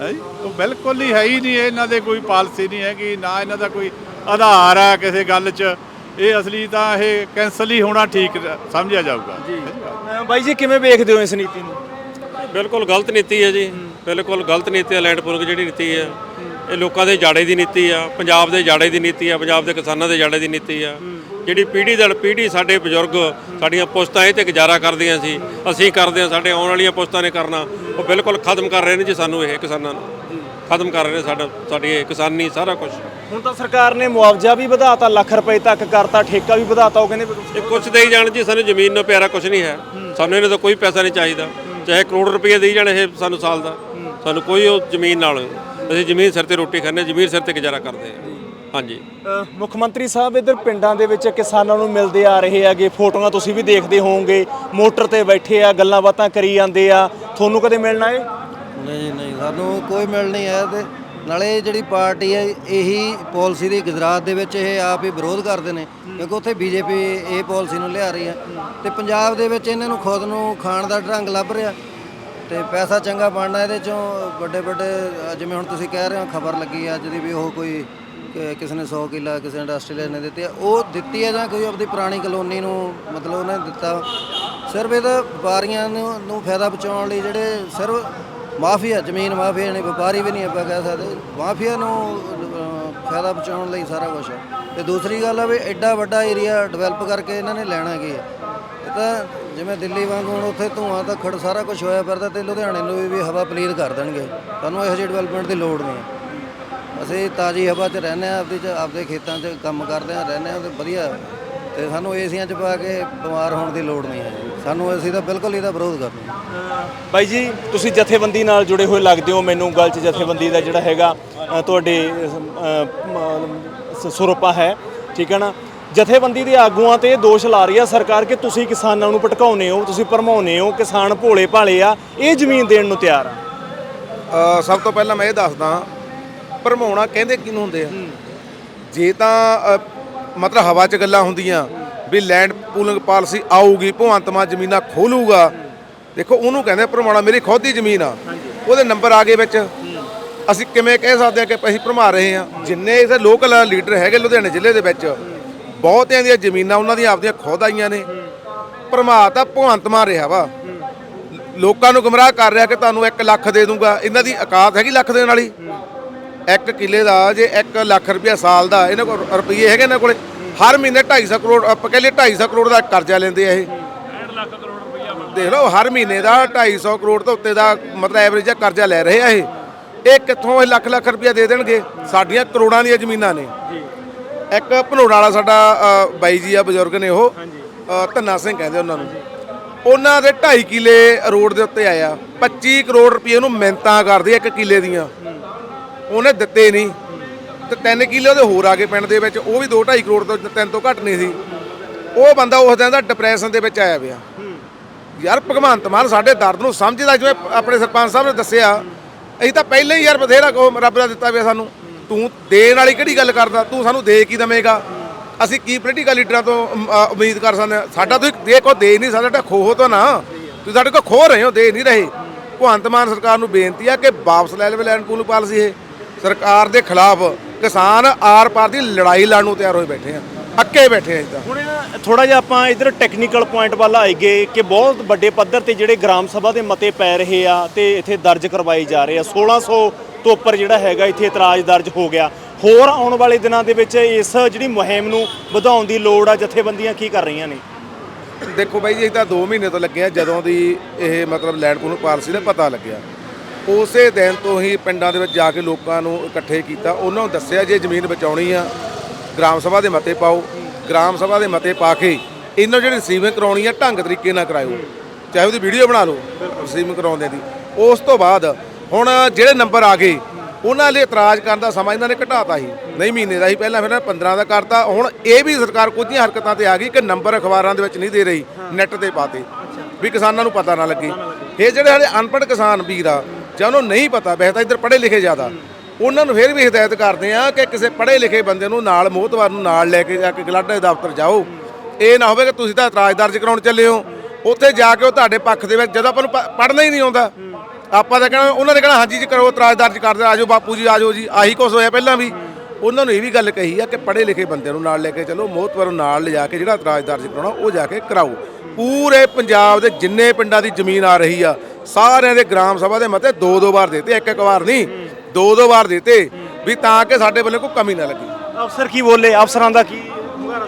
ਹੈ ਜੀ? ਉਹ ਬਿਲਕੁਲ ਹੀ ਹੈ ਹੀ ਨਹੀਂ ਇਹਨਾਂ ਦੇ ਕੋਈ ਪਾਲਿਸੀ ਨਹੀਂ ਹੈਗੀ ਨਾ ਇਹਨਾਂ ਦਾ ਕੋਈ ਆਧਾਰ ਹੈ ਕਿਸੇ ਗੱਲ 'ਚ। ਇਹ ਅਸਲੀ ਤਾਂ ਇਹ ਕੈਂਸਲ ਹੀ ਹੋਣਾ ਠੀਕ ਸਮਝਿਆ ਜਾਊਗਾ। ਅ, ਬਾਈ ਜੀ ਕਿਵੇਂ ਵੇਖਦੇ ਹੋ ਇਸ ਨੀਤੀ ਨੂੰ? ਬਿਲਕੁਲ ਗਲਤ ਨੀਤੀ ਹੈ ਜੀ। ਬਿਲਕੁਲ ਗਲਤ ਨੀਤੀ ਹੈ ਲੈਂਡ ਪੂਲਿੰਗ ਜਿਹੜੀ ਨੀਤੀ ਹੈ। ਇਹ ਲੋਕਾਂ ਦੇ ਜਾੜੇ ਦੀ ਨੀਤੀ ਆ ਪੰਜਾਬ ਦੇ ਜਾੜੇ ਦੀ ਨੀਤੀ ਆ ਪੰਜਾਬ ਦੇ ਕਿਸਾਨਾਂ ਦੇ ਜਾੜੇ ਦੀ ਨੀਤੀ ਆ। ਜਿਹੜੀ ਪੀੜ੍ਹੀ ਦਰ ਪੀੜ੍ਹੀ ਸਾਡੇ ਬਜ਼ੁਰਗ ਸਾਡੀਆਂ ਪੁਸਤਾਂ ਇਹ ਤੇ ਗੁਜ਼ਾਰਾ ਕਰਦੀਆਂ ਸੀ ਅਸੀਂ ਕਰਦੇ ਹਾਂ ਸਾਡੇ ਆਉਣ ਵਾਲੀਆਂ ਪੁਸਤਾਂ ਨੇ ਕਰਨਾ ਉਹ ਬਿਲਕੁਲ ਖਤਮ ਕਰ ਰਹੇ ਨੇ ਜੀ ਸਾਨੂੰ ਇਹ ਕਿਸਾਨਾਂ ਨੂੰ। ਖਤਮ ਕਰ ਰਹੇ ਨੇ ਸਾਡਾ ਸਾਡੀ ਇਹ ਕਿਸਾਨੀ ਸਾਰਾ ਕੁਝ ਹੁਣ ਤਾਂ ਸਰਕਾਰ ਨੇ ਮੁਆਵਜ਼ਾ ਵੀ ਵਧਾਤਾ ਲੱਖ ਰੁਪਏ ਤੱਕ ਕਰਤਾ ਠੇਕਾ ਵੀ ਵਧਾਤਾ ਉਹ ਕਹਿੰਦੇ ਇਹ ਕੁਛ ਦੇਈ ਜਾਣ ਜੀ ਸਾਨੂੰ ਜ਼ਮੀਨ ਨਾਲ ਪਿਆਰਾ ਕੁਛ ਨਹੀਂ ਹੈ। ਸਾਨੂੰ ਇਹਨਾਂ ਦਾ ਕੋਈ ਪੈਸਾ ਨਹੀਂ ਚਾਹੀਦਾ। ਚਾਹੇ ਕਰੋੜ ਰੁਪਏ ਦੇਈ ਜਾਣ ਇਹ ਸਾਨੂੰ ਸਾਲ ਦਾ। ਸਾਨੂੰ ਕੋਈ ਉਹ ਜ਼ਮੀਨ ਨਾਲ ਅਸੀਂ ਜ਼ਮੀਨ ਸਿਰ ਤੇ ਰੋਟੀ ਖਾਂਦੇ ਹਾਂ, ਜ਼ਮੀਨ ਸਿਰ ਤੇ ਗੁਜ਼ਾਰਾ ਕਰਦੇ ਹਾਂ। ਹਾਂਜੀ। ਮੁੱਖ ਮੰਤਰੀ ਸਾਹਿਬ ਇੱਧਰ ਪਿੰਡਾਂ ਦੇ ਵਿੱਚ ਕਿਸਾਨਾਂ ਨੂੰ ਮਿਲਦੇ ਆ ਰਹੇ ਹੈਗੇ। ਫੋਟੋਆਂ ਤੁਸੀਂ ਵੀ ਦੇਖਦੇ ਹੋਵੋਗੇ। ਮੋਟਰ ਤੇ ਬੈਠੇ ਆ ਗੱਲਾਂ ਬਾਤਾਂ ਕਰੀ ਜਾਂਦੇ ਆ। ਤੁਹਾਨੂੰ ਕਦੇ ਮਿਲਣਾ ਏ ਨਹੀਂ ਨਹੀਂ ਸਾਨੂੰ ਕੋਈ ਮਿਲ ਨਹੀਂ ਹੈ ਤੇ ਨਾਲੇ ਜਿਹੜੀ ਪਾਰਟੀ ਹੈ ਇਹੀ ਪਾਲਿਸੀ ਦੀ ਗੁਜਰਾਤ ਦੇ ਵਿੱਚ ਇਹ ਆਪ ਹੀ ਵਿਰੋਧ ਕਰਦੇ ਨੇ। ਕਿਉਂਕਿ ਉੱਥੇ ਬੀਜੇਪੀ ਇਹ ਪਾਲਿਸੀ ਨੂੰ ਲਿਆ ਰਹੀ ਹੈ। ਤੇ ਪੰਜਾਬ ਦੇ ਵਿੱਚ ਇਹਨਾਂ ਨੂੰ ਖੁਦ ਨੂੰ ਖਾਣ ਦਾ ਢੰਗ ਲੱਭ ਰਿਹਾ। ਤੇ ਪੈਸਾ ਚੰਗਾ ਬਣਨਾ ਇਹਦੇ ਚੋਂ ਵੱਡੇ ਵੱਡੇ ਜਿਵੇਂ ਹੁਣ ਤੁਸੀਂ ਕਹਿ ਰਹੇ ਹੋ ਖਬਰ ਲੱਗੀ ਆ ਅੱਜ ਦੀ ਵੀ ਉਹ ਕੋਈ ਕਿ ਕਿਸੇ ਨੇ 100 ਕਿੱਲਾ, ਕਿਸੇ ਨੇ ਆਸਟ੍ਰੇਲੀਆ ਨੇ ਦਿੱਤੀ ਆ, ਉਹ ਦਿੱਤੀ ਹੈ ਜਾਂ ਕੋਈ ਆਪਣੀ ਪੁਰਾਣੀ ਕਲੋਨੀ ਨੂੰ ਮਤਲਬ ਉਹਨੇ ਦਿੱਤਾ। ਸਿਰਫ ਇਹਦਾ ਵਪਾਰੀਆਂ ਨੂੰ ਨੂੰ ਫਾਇਦਾ ਪਹੁੰਚਾਉਣ ਲਈ ਜਿਹੜੇ ਸਿਰਫ ਮਾਫੀਆ, ਜ਼ਮੀਨ ਮਾਫੀਆ ਨੇ ਵਪਾਰੀ ਵੀ ਨਹੀਂ ਆਪਾਂ ਕਹਿ ਸਕਦੇ। ਮਾਫੀਆ ਨੂੰ ਫਾਇਦਾ ਪਹੁੰਚਾਉਣ ਲਈ ਸਾਰਾ ਕੁਝ ਹੈ ਤੇ ਦੂਸਰੀ ਗੱਲ ਆ ਵੀ ਐਡਾ ਵੱਡਾ ਏਰੀਆ ਡਿਵੈਲਪ ਕਰਕੇ ਇਹਨਾਂ ਨੇ ਲੈਣਾ ਕੀ ਹੈ ਇਹ ਤਾਂ ਜਿਵੇਂ ਦਿੱਲੀ ਵਾਂਗ ਹੁਣ ਉੱਥੇ ਧੂਆਂ ਤਾਂ ਖੜ ਸਾਰਾ ਕੁਝ ਹੋਇਆ ਫਿਰਦਾ ਤੇ ਲੁਧਿਆਣੇ ਨੂੰ ਵੀ- ਵੀ ਹਵਾ ਪਲੀਰ ਕਰ ਦੇਣਗੇ। ਤੁਹਾਨੂੰ ਇਹੋ ਜਿਹੀ ਡਿਵੈਲਪਮੈਂਟ ਦੀ ਲੋੜ ਨਹੀਂ ਹੈ ਅਸੀਂ ਤਾਜ਼ੀ ਹਵਾ 'ਚ ਰਹਿੰਦੇ ਆ ਆਪਦੇ 'ਚ ਆਪਦੇ ਖੇਤਾਂ 'ਚ ਕੰਮ ਕਰਦੇ ਆ ਰਹਿੰਦੇ ਆ ਤੇ ਵਧੀਆ। ਤੇ ਸਾਨੂੰ ਏਸੀਆਂ 'ਚ ਪਾ ਕੇ ਬਿਮਾਰ ਹੋਣ ਦੀ ਲੋੜ ਨਹੀਂ ਹੈ ਸਾਨੂੰ ਅਸੀਂ ਤਾਂ ਬਿਲਕੁਲ ਇਹਦਾ ਵਿਰੋਧ ਕਰਦੇ ਹਾਂ। ਬਾਈ ਜੀ ਤੁਸੀਂ ਜਥੇਬੰਦੀ ਨਾਲ ਜੁੜੇ ਹੋਏ ਲੱਗਦੇ ਹੋ। ਮੈਨੂੰ ਗੱਲ 'ਚ ਜਥੇਬੰਦੀ ਦਾ ਜਿਹੜਾ ਹੈਗਾ ਅ, ਤੁਹਾਡੇ ਸੁਰਪਾ ਹੈ। ਠੀਕ ਹੈ ਨਾ? ਜਥੇਬੰਦੀ ਦੇ ਆਗੂਆਂ ਤੇ ਇਹ ਦੋਸ਼ ਲਾ ਰਹੀ ਆ ਸਰਕਾਰ ਕਿ ਤੁਸੀਂ ਕਿਸਾਨਾਂ ਨੂੰ ਭਟਕਾਉਂਦੇ ਹੋ ਤੁਸੀਂ ਭਰਮਾਉਂਦੇ ਹੋ ਕਿਸਾਨ ਭੋਲੇ ਭਾਲੇ ਆ ਇਹ ਜ਼ਮੀਨ ਦੇਣ ਨੂੰ ਤਿਆਰ ਆ। ਅ, ਸਭ ਤੋਂ ਪਹਿਲਾਂ ਮੈਂ ਇਹ ਦੱਸਦਾ ਭਰਮਾਉਣਾ ਕਹਿੰਦੇ ਕਿਹਨੂੰ ਹੁੰਦੇ ਆ? ਜੇ ਤਾਂ ਮਤਲਬ ਹਵਾ 'ਚ ਗੱਲਾਂ ਹੁੰਦੀਆਂ ਵੀ ਲੈਂਡ ਪੂਲਿੰਗ ਪਾਲਿਸੀ ਆਊਗੀ ਭਗਵੰਤ ਮਾਨ ਜ਼ਮੀਨਾਂ ਖੋਲੂਗਾ। ਦੇਖੋ ਉਹਨੂੰ ਕਹਿੰਦੇ ਭਰਮਾਉਣਾ ਮੇਰੀ ਖੁਦ ਦੀ ਜ਼ਮੀਨ ਆ। ਉਹਦੇ ਨੰਬਰ ਆ ਗਏ ਵਿੱਚ। ਅਸੀਂ ਕਿਵੇਂ ਕਹਿ ਸਕਦੇ ਆ ਕਿ ਅਸੀਂ ਭਰਮਾ ਰਹੇ ਆ? ਜਿੰਨੇ ਇਥੇ ਲੋਕਲ ਲੀਡਰ ਹੈਗੇ ਲੁਧਿਆਣੇ ਜ਼ਿਲ੍ਹੇ ਦੇ ਵਿੱਚ ਬਹੁਤਿਆਂ ਦੀਆਂ ਜ਼ਮੀਨਾਂ ਉਹਨਾਂ ਦੀਆਂ ਆਪਦੀਆਂ ਖੁਦ ਆਈਆਂ ਨੇ। ਭਰਮਾ ਤਾਂ ਭਗਵੰਤ ਮਾਨ ਰਿਹਾ ਵਾ। ਲੋਕਾਂ ਨੂੰ ਗੁੰਮਰਾਹ ਕਰ ਰਿਹਾ ਕਿ ਤੁਹਾਨੂੰ 1 ਲੱਖ ਦੇ ਦੂੰਗਾ। ਇਹਨਾਂ ਦੀ ਔਕਾਤ ਹੈਗੀ ਲੱਖ ਦੇਣ ਵਾਲੀ? ਇੱਕ ਕਿੱਲੇ ਦਾ ਜੇ 1 ਲੱਖ ਰੁਪਇਆ ਸਾਲ ਦਾ ਇਹਨਾਂ ਕੋਲ ਰੁਪਏ ਹੈਗੇ ਇਹਨਾਂ ਕੋਲੇ? ਹਰ ਮਹੀਨੇ 250 ਕਰੋੜ ਆਪਾਂ ਕਹਿੰਦੇ 250 ਕਰੋੜ ਦਾ ਕਰਜ਼ਾ ਲੈਂਦੇ ਆ ਇਹ। 60 ਲੱਖ ਕਰੋੜ ਰੁਪਈਆ ਦੇਖ ਲਓ ਹਰ ਮਹੀਨੇ ਦਾ 250 ਕਰੋੜ ਤੋਂ ਉੱਤੇ ਦਾ ਮਤਲਬ ਐਵਰੇਜ ਕਰਜ਼ਾ ਲੈ ਰਹੇ ਆ ਇਹ। ਇਹ ਕਿੱਥੋਂ ਇਹ ਲੱਖ ਲੱਖ ਰੁਪਇਆ ਦੇ ਦੇਣਗੇ? ਸਾਡੀਆਂ ਕਰੋੜਾਂ ਦੀਆਂ ਜ਼ਮੀਨਾਂ ਨੇ। ਇੱਕ ਭਨੋੜ ਵਾਲਾ ਸਾਡਾ ਬਾਈ ਜੀ ਆ ਬਜ਼ੁਰਗ ਨੇ ਉਹ। ਧੰਨਾ ਸਿੰਘ ਕਹਿੰਦੇ ਉਹਨਾਂ ਨੂੰ। ਉਹਨਾਂ ਦੇ 2.5 ਕਿੱਲੇ ਰੋਡ ਦੇ ਉੱਤੇ ਆਇਆ। 25 ਕਰੋੜ ਰੁਪਏ ਨੂੰ ਮਿਹਨਤਾਂ ਕਰਦੇ ਇੱਕ ਕਿੱਲੇ ਦੀਆਂ। ਉਹਨੇ ਦਿੱਤੇ ਨਹੀਂ। ਤੇ 3 ਕਿਲੋ ਦੇ ਹੋਰ ਆ ਗਏ ਪਿੰਡ ਦੇ ਵਿੱਚ, ਉਹ ਵੀ 2.5 ਕਰੋੜ ਤੋਂ 3 ਤੋਂ ਘੱਟ ਨਹੀਂ ਸੀ। ਉਹ ਬੰਦਾ ਉਸ ਦਿਨ ਦਾ ਡਿਪਰੈਸ਼ਨ ਦੇ ਵਿੱਚ ਆਇਆ ਪਿਆ। ਯਾਰ, ਭਗਵੰਤ ਮਾਨ ਸਾਡੇ ਦਰਦ ਨੂੰ ਸਮਝਦਾ, ਜਿਵੇਂ ਆਪਣੇ ਸਰਪੰਚ ਸਾਹਿਬ ਨੇ ਦੱਸਿਆ, ਅਸੀਂ ਤਾਂ ਪਹਿਲਾਂ ਹੀ ਯਾਰ ਬਥੇਰਾ ਕੋ ਰੱਬ ਦਾ ਦਿੱਤਾ ਪਿਆ ਸਾਨੂੰ। ਤੂੰ ਦੇਣ ਵਾਲੀ ਕਿਹੜੀ ਗੱਲ ਕਰਦਾ? ਤੂੰ ਸਾਨੂੰ ਦੇ ਕੀ ਦਵੇਂਗਾ? ਅਸੀਂ ਕੀ ਪੋਲੀਟੀਕਲ ਲੀਡਰਾਂ ਤੋਂ ਉਮੀਦ ਕਰ ਸਕਦੇ ਹਾਂ? ਸਾਡਾ ਤੁਸੀਂ ਦੇ ਕੋ ਦੇ ਨਹੀਂ, ਸਾਡਾ ਖੋਹ ਤੋਂ ਨਾ। ਤੁਸੀਂ ਸਾਡੇ ਕੋ ਖੋਹ ਰਹੇ ਹੋ, ਦੇ ਨਹੀਂ ਰਹੇ। ਭਗਵੰਤ ਮਾਨ ਸਰਕਾਰ ਨੂੰ ਬੇਨਤੀ ਆ ਕਿ ਵਾਪਸ ਲੈ ਲਵੇ ਲੈਂਡ ਪੂਲ ਪਾਲਿਸੀ ਇਹ। ਸਰਕਾਰ ਦੇ ਖਿਲਾਫ ਕਿਸਾਨ ਆਰ ਪਾਰ ਦੀ ਲੜਾਈ ਲੜਨ ਨੂੰ ਤਿਆਰ ਹੋਏ ਬੈਠੇ ਆ ਅੱਕੇ ਬੈਠੇ ਆ ਇਦਾਂ। ਹੁਣ ਥੋੜਾ ਜਿਹਾ ਆਪਾਂ ਇਧਰ ਟੈਕਨੀਕਲ ਪੁਆਇੰਟ ਵੱਲ ਆਏਗੇ ਕਿ ਬਹੁਤ ਵੱਡੇ ਪੱਧਰ ਤੇ ਜਿਹੜੇ ਗ੍ਰਾਮ ਸਭਾ ਦੇ ਮਤੇ ਪੈ ਰਹੇ ਆ ਤੇ ਇੱਥੇ ਦਰਜ ਕਰਵਾਏ ਜਾ ਰਹੇ ਆ। 1600 ਤੋਂ ਉੱਪਰ ਜਿਹੜਾ ਹੈਗਾ ਇੱਥੇ ਇਤਰਾਜ਼ ਦਰਜ ਹੋ ਗਿਆ। ਹੋਰ ਆਉਣ ਵਾਲੇ ਦਿਨਾਂ ਦੇ ਵਿੱਚ ਇਸ ਜਿਹੜੀ ਮੁਹਿੰਮ ਨੂੰ ਵਧਾਉਣ ਦੀ ਲੋੜ ਆ ਜਥੇਬੰਦੀਆਂ ਕੀ ਕਰ ਰਹੀਆਂ ਨੇ? ਦੇਖੋ ਬਾਈ ਜੀ ਇਹ ਤਾਂ 2 ਮਹੀਨੇ ਤੋਂ ਲੱਗੇ ਆ ਜਦੋਂ ਦੀ ਇਹ ਮਤਲਬ ਲੈਂਡ ਪੂਲਿੰਗ ਪਾਲਿਸੀ ਦਾ ਪਤਾ ਲੱਗਿਆ। ਉਸੇ ਦਿਨ ਤੋਂ ਹੀ ਪਿੰਡਾਂ ਦੇ ਵਿੱਚ ਜਾ ਕੇ ਲੋਕਾਂ ਨੂੰ ਇਕੱਠੇ ਕੀਤਾ। ਉਹਨਾਂ ਨੂੰ ਦੱਸਿਆ ਜੇ ਜ਼ਮੀਨ ਬਚਾਉਣੀ ਆ, ਗ੍ਰਾਮ ਸਭਾ ਦੇ ਮਤੇ ਪਾਓ। ਗ੍ਰਾਮ ਸਭਾ ਦੇ ਮਤੇ ਪਾ ਕੇ ਇਹਨਾਂ ਜਿਹੜੀ ਰਿਸੀਵਿੰਗ ਕਰਾਉਣੀ ਆ, ਢੰਗ ਤਰੀਕੇ ਨਾਲ ਕਰਾਇਓ। ਚਾਹੇ ਉਹਦੀ ਵੀਡੀਓ ਬਣਾ ਲਓ ਰਿਸੀਵਿੰਗ ਕਰਾਉਂਦੇ ਦੀ। ਉਸ ਤੋਂ ਬਾਅਦ ਹੁਣ ਜਿਹੜੇ ਨੰਬਰ ਆ ਗਏ, ਉਹਨਾਂ ਲਈ ਇਤਰਾਜ਼ ਕਰਨ ਦਾ ਸਮਾਂ ਇਹਨਾਂ ਨੇ ਘਟਾਤਾ ਸੀ। ਨਹੀਂ, ਮਹੀਨੇ ਦਾ ਹੀ ਪਹਿਲਾਂ ਫਿਰ 15 ਦਾ ਕਰਤਾ। ਹੁਣ ਇਹ ਵੀ ਸਰਕਾਰ ਕੁਝੀਆਂ ਹਰਕਤਾਂ ਤੇ ਆ ਗਈ, ਕਿ ਨੰਬਰ ਅਖਬਾਰਾਂ ਦੇ ਵਿੱਚ ਨਹੀਂ ਦੇ ਰਹੀ, ਨੈੱਟ ਤੇ ਪਾਤੇ, ਵੀ ਕਿਸਾਨਾਂ ਨੂੰ ਪਤਾ ਨਾ ਲੱਗੇ। ਇਹ ਜਿਹੜੇ ਸਾਡੇ ਅਨਪੜ੍ਹ ਕਿਸਾਨ ਵੀਰ ਆ ਜਾਂ ਉਹਨੂੰ ਨਹੀਂ ਪਤਾ ਵੈਸੇ ਤਾਂ ਇੱਧਰ ਪੜ੍ਹੇ ਲਿਖੇ ਜ਼ਿਆਦਾ, ਉਹਨਾਂ ਨੂੰ ਫਿਰ ਵੀ ਹਦਾਇਤ ਕਰਦੇ ਆ ਕਿ ਕਿਸੇ ਪੜ੍ਹੇ ਲਿਖੇ ਬੰਦੇ ਨੂੰ ਨਾਲ ਮੋਹਤਵਾਰ ਨੂੰ ਨਾਲ ਲੈ ਕੇ ਜਾ ਕੇ ਗਲਾਡੇ ਦਫ਼ਤਰ ਜਾਓ। ਇਹ ਨਾ ਹੋਵੇ ਕਿ ਤੁਸੀਂ ਤਾਂ ਇਤਰਾਜ਼ ਦਰਜ ਕਰਾਉਣ ਚੱਲੇ ਹੋ। ਉੱਥੇ ਜਾ ਕੇ ਉਹ ਤੁਹਾਡੇ ਪੱਖ ਦੇ ਵਿੱਚ, ਜਦੋਂ ਆਪਾਂ ਨੂੰ ਪੜ੍ਹਨਾ ਹੀ ਨਹੀਂ ਆਉਂਦਾ। ਆਪਾਂ ਤਾਂ ਕਹਿਣਾ, ਉਹਨਾਂ ਨੇ ਕਹਿਣਾ, ਹਾਂਜੀ ਜੀ, ਕਰੋ, ਇਤਰਾਜ਼ ਦਰਜ ਕਰਦੇ ਆਜੋ ਬਾਪੂ ਜੀ ਆਜੋ ਜੀ, ਆਹੀ ਕੁਛ ਹੋਇਆ ਪਹਿਲਾਂ ਵੀ। ਉਹਨਾਂ ਨੂੰ ਇਹ ਵੀ ਗੱਲ ਕਹੀ ਆ ਕਿ ਪੜ੍ਹੇ ਲਿਖੇ ਬੰਦੇ ਨੂੰ ਨਾਲ ਲੈ ਕੇ ਚਲੋ ਮੋਹਤਵਰ ਨੂੰ ਨਾਲ ਲਿਜਾ ਕੇ ਜਿਹੜਾ ਇਤਰਾਜ਼ ਦਰਜ ਕਰਾਉਣਾ, ਉਹ ਜਾ ਕੇ ਕਰਾਓ। ਪੂਰੇ ਪੰਜਾਬ ਦੇ ਜਿੰਨੇ ਪਿੰਡਾਂ ਦੀ ਜ਼ਮੀਨ ਆ ਰਹੀ ਆ ਸਾਰਿਆਂ ਦੇ ਗ੍ਰਾਮ ਸਭਾ ਦੇ ਮਤੇ ਦੋ ਦੋ ਵਾਰ ਦਿੱਤੇ ਇੱਕ ਇੱਕ ਵਾਰ ਨਹੀਂ ਦੋ ਦੋ ਵਾਰ ਦਿੱਤੇ ਵੀ ਤਾਂ ਕਿ ਸਾਡੇ ਵੱਲੋਂ ਕੋਈ ਕਮੀ ਨਾ ਲੱਗੇ। ਅਫਸਰ ਕੀ ਬੋਲੇ? ਅਫਸਰਾਂ ਦਾ ਕੀ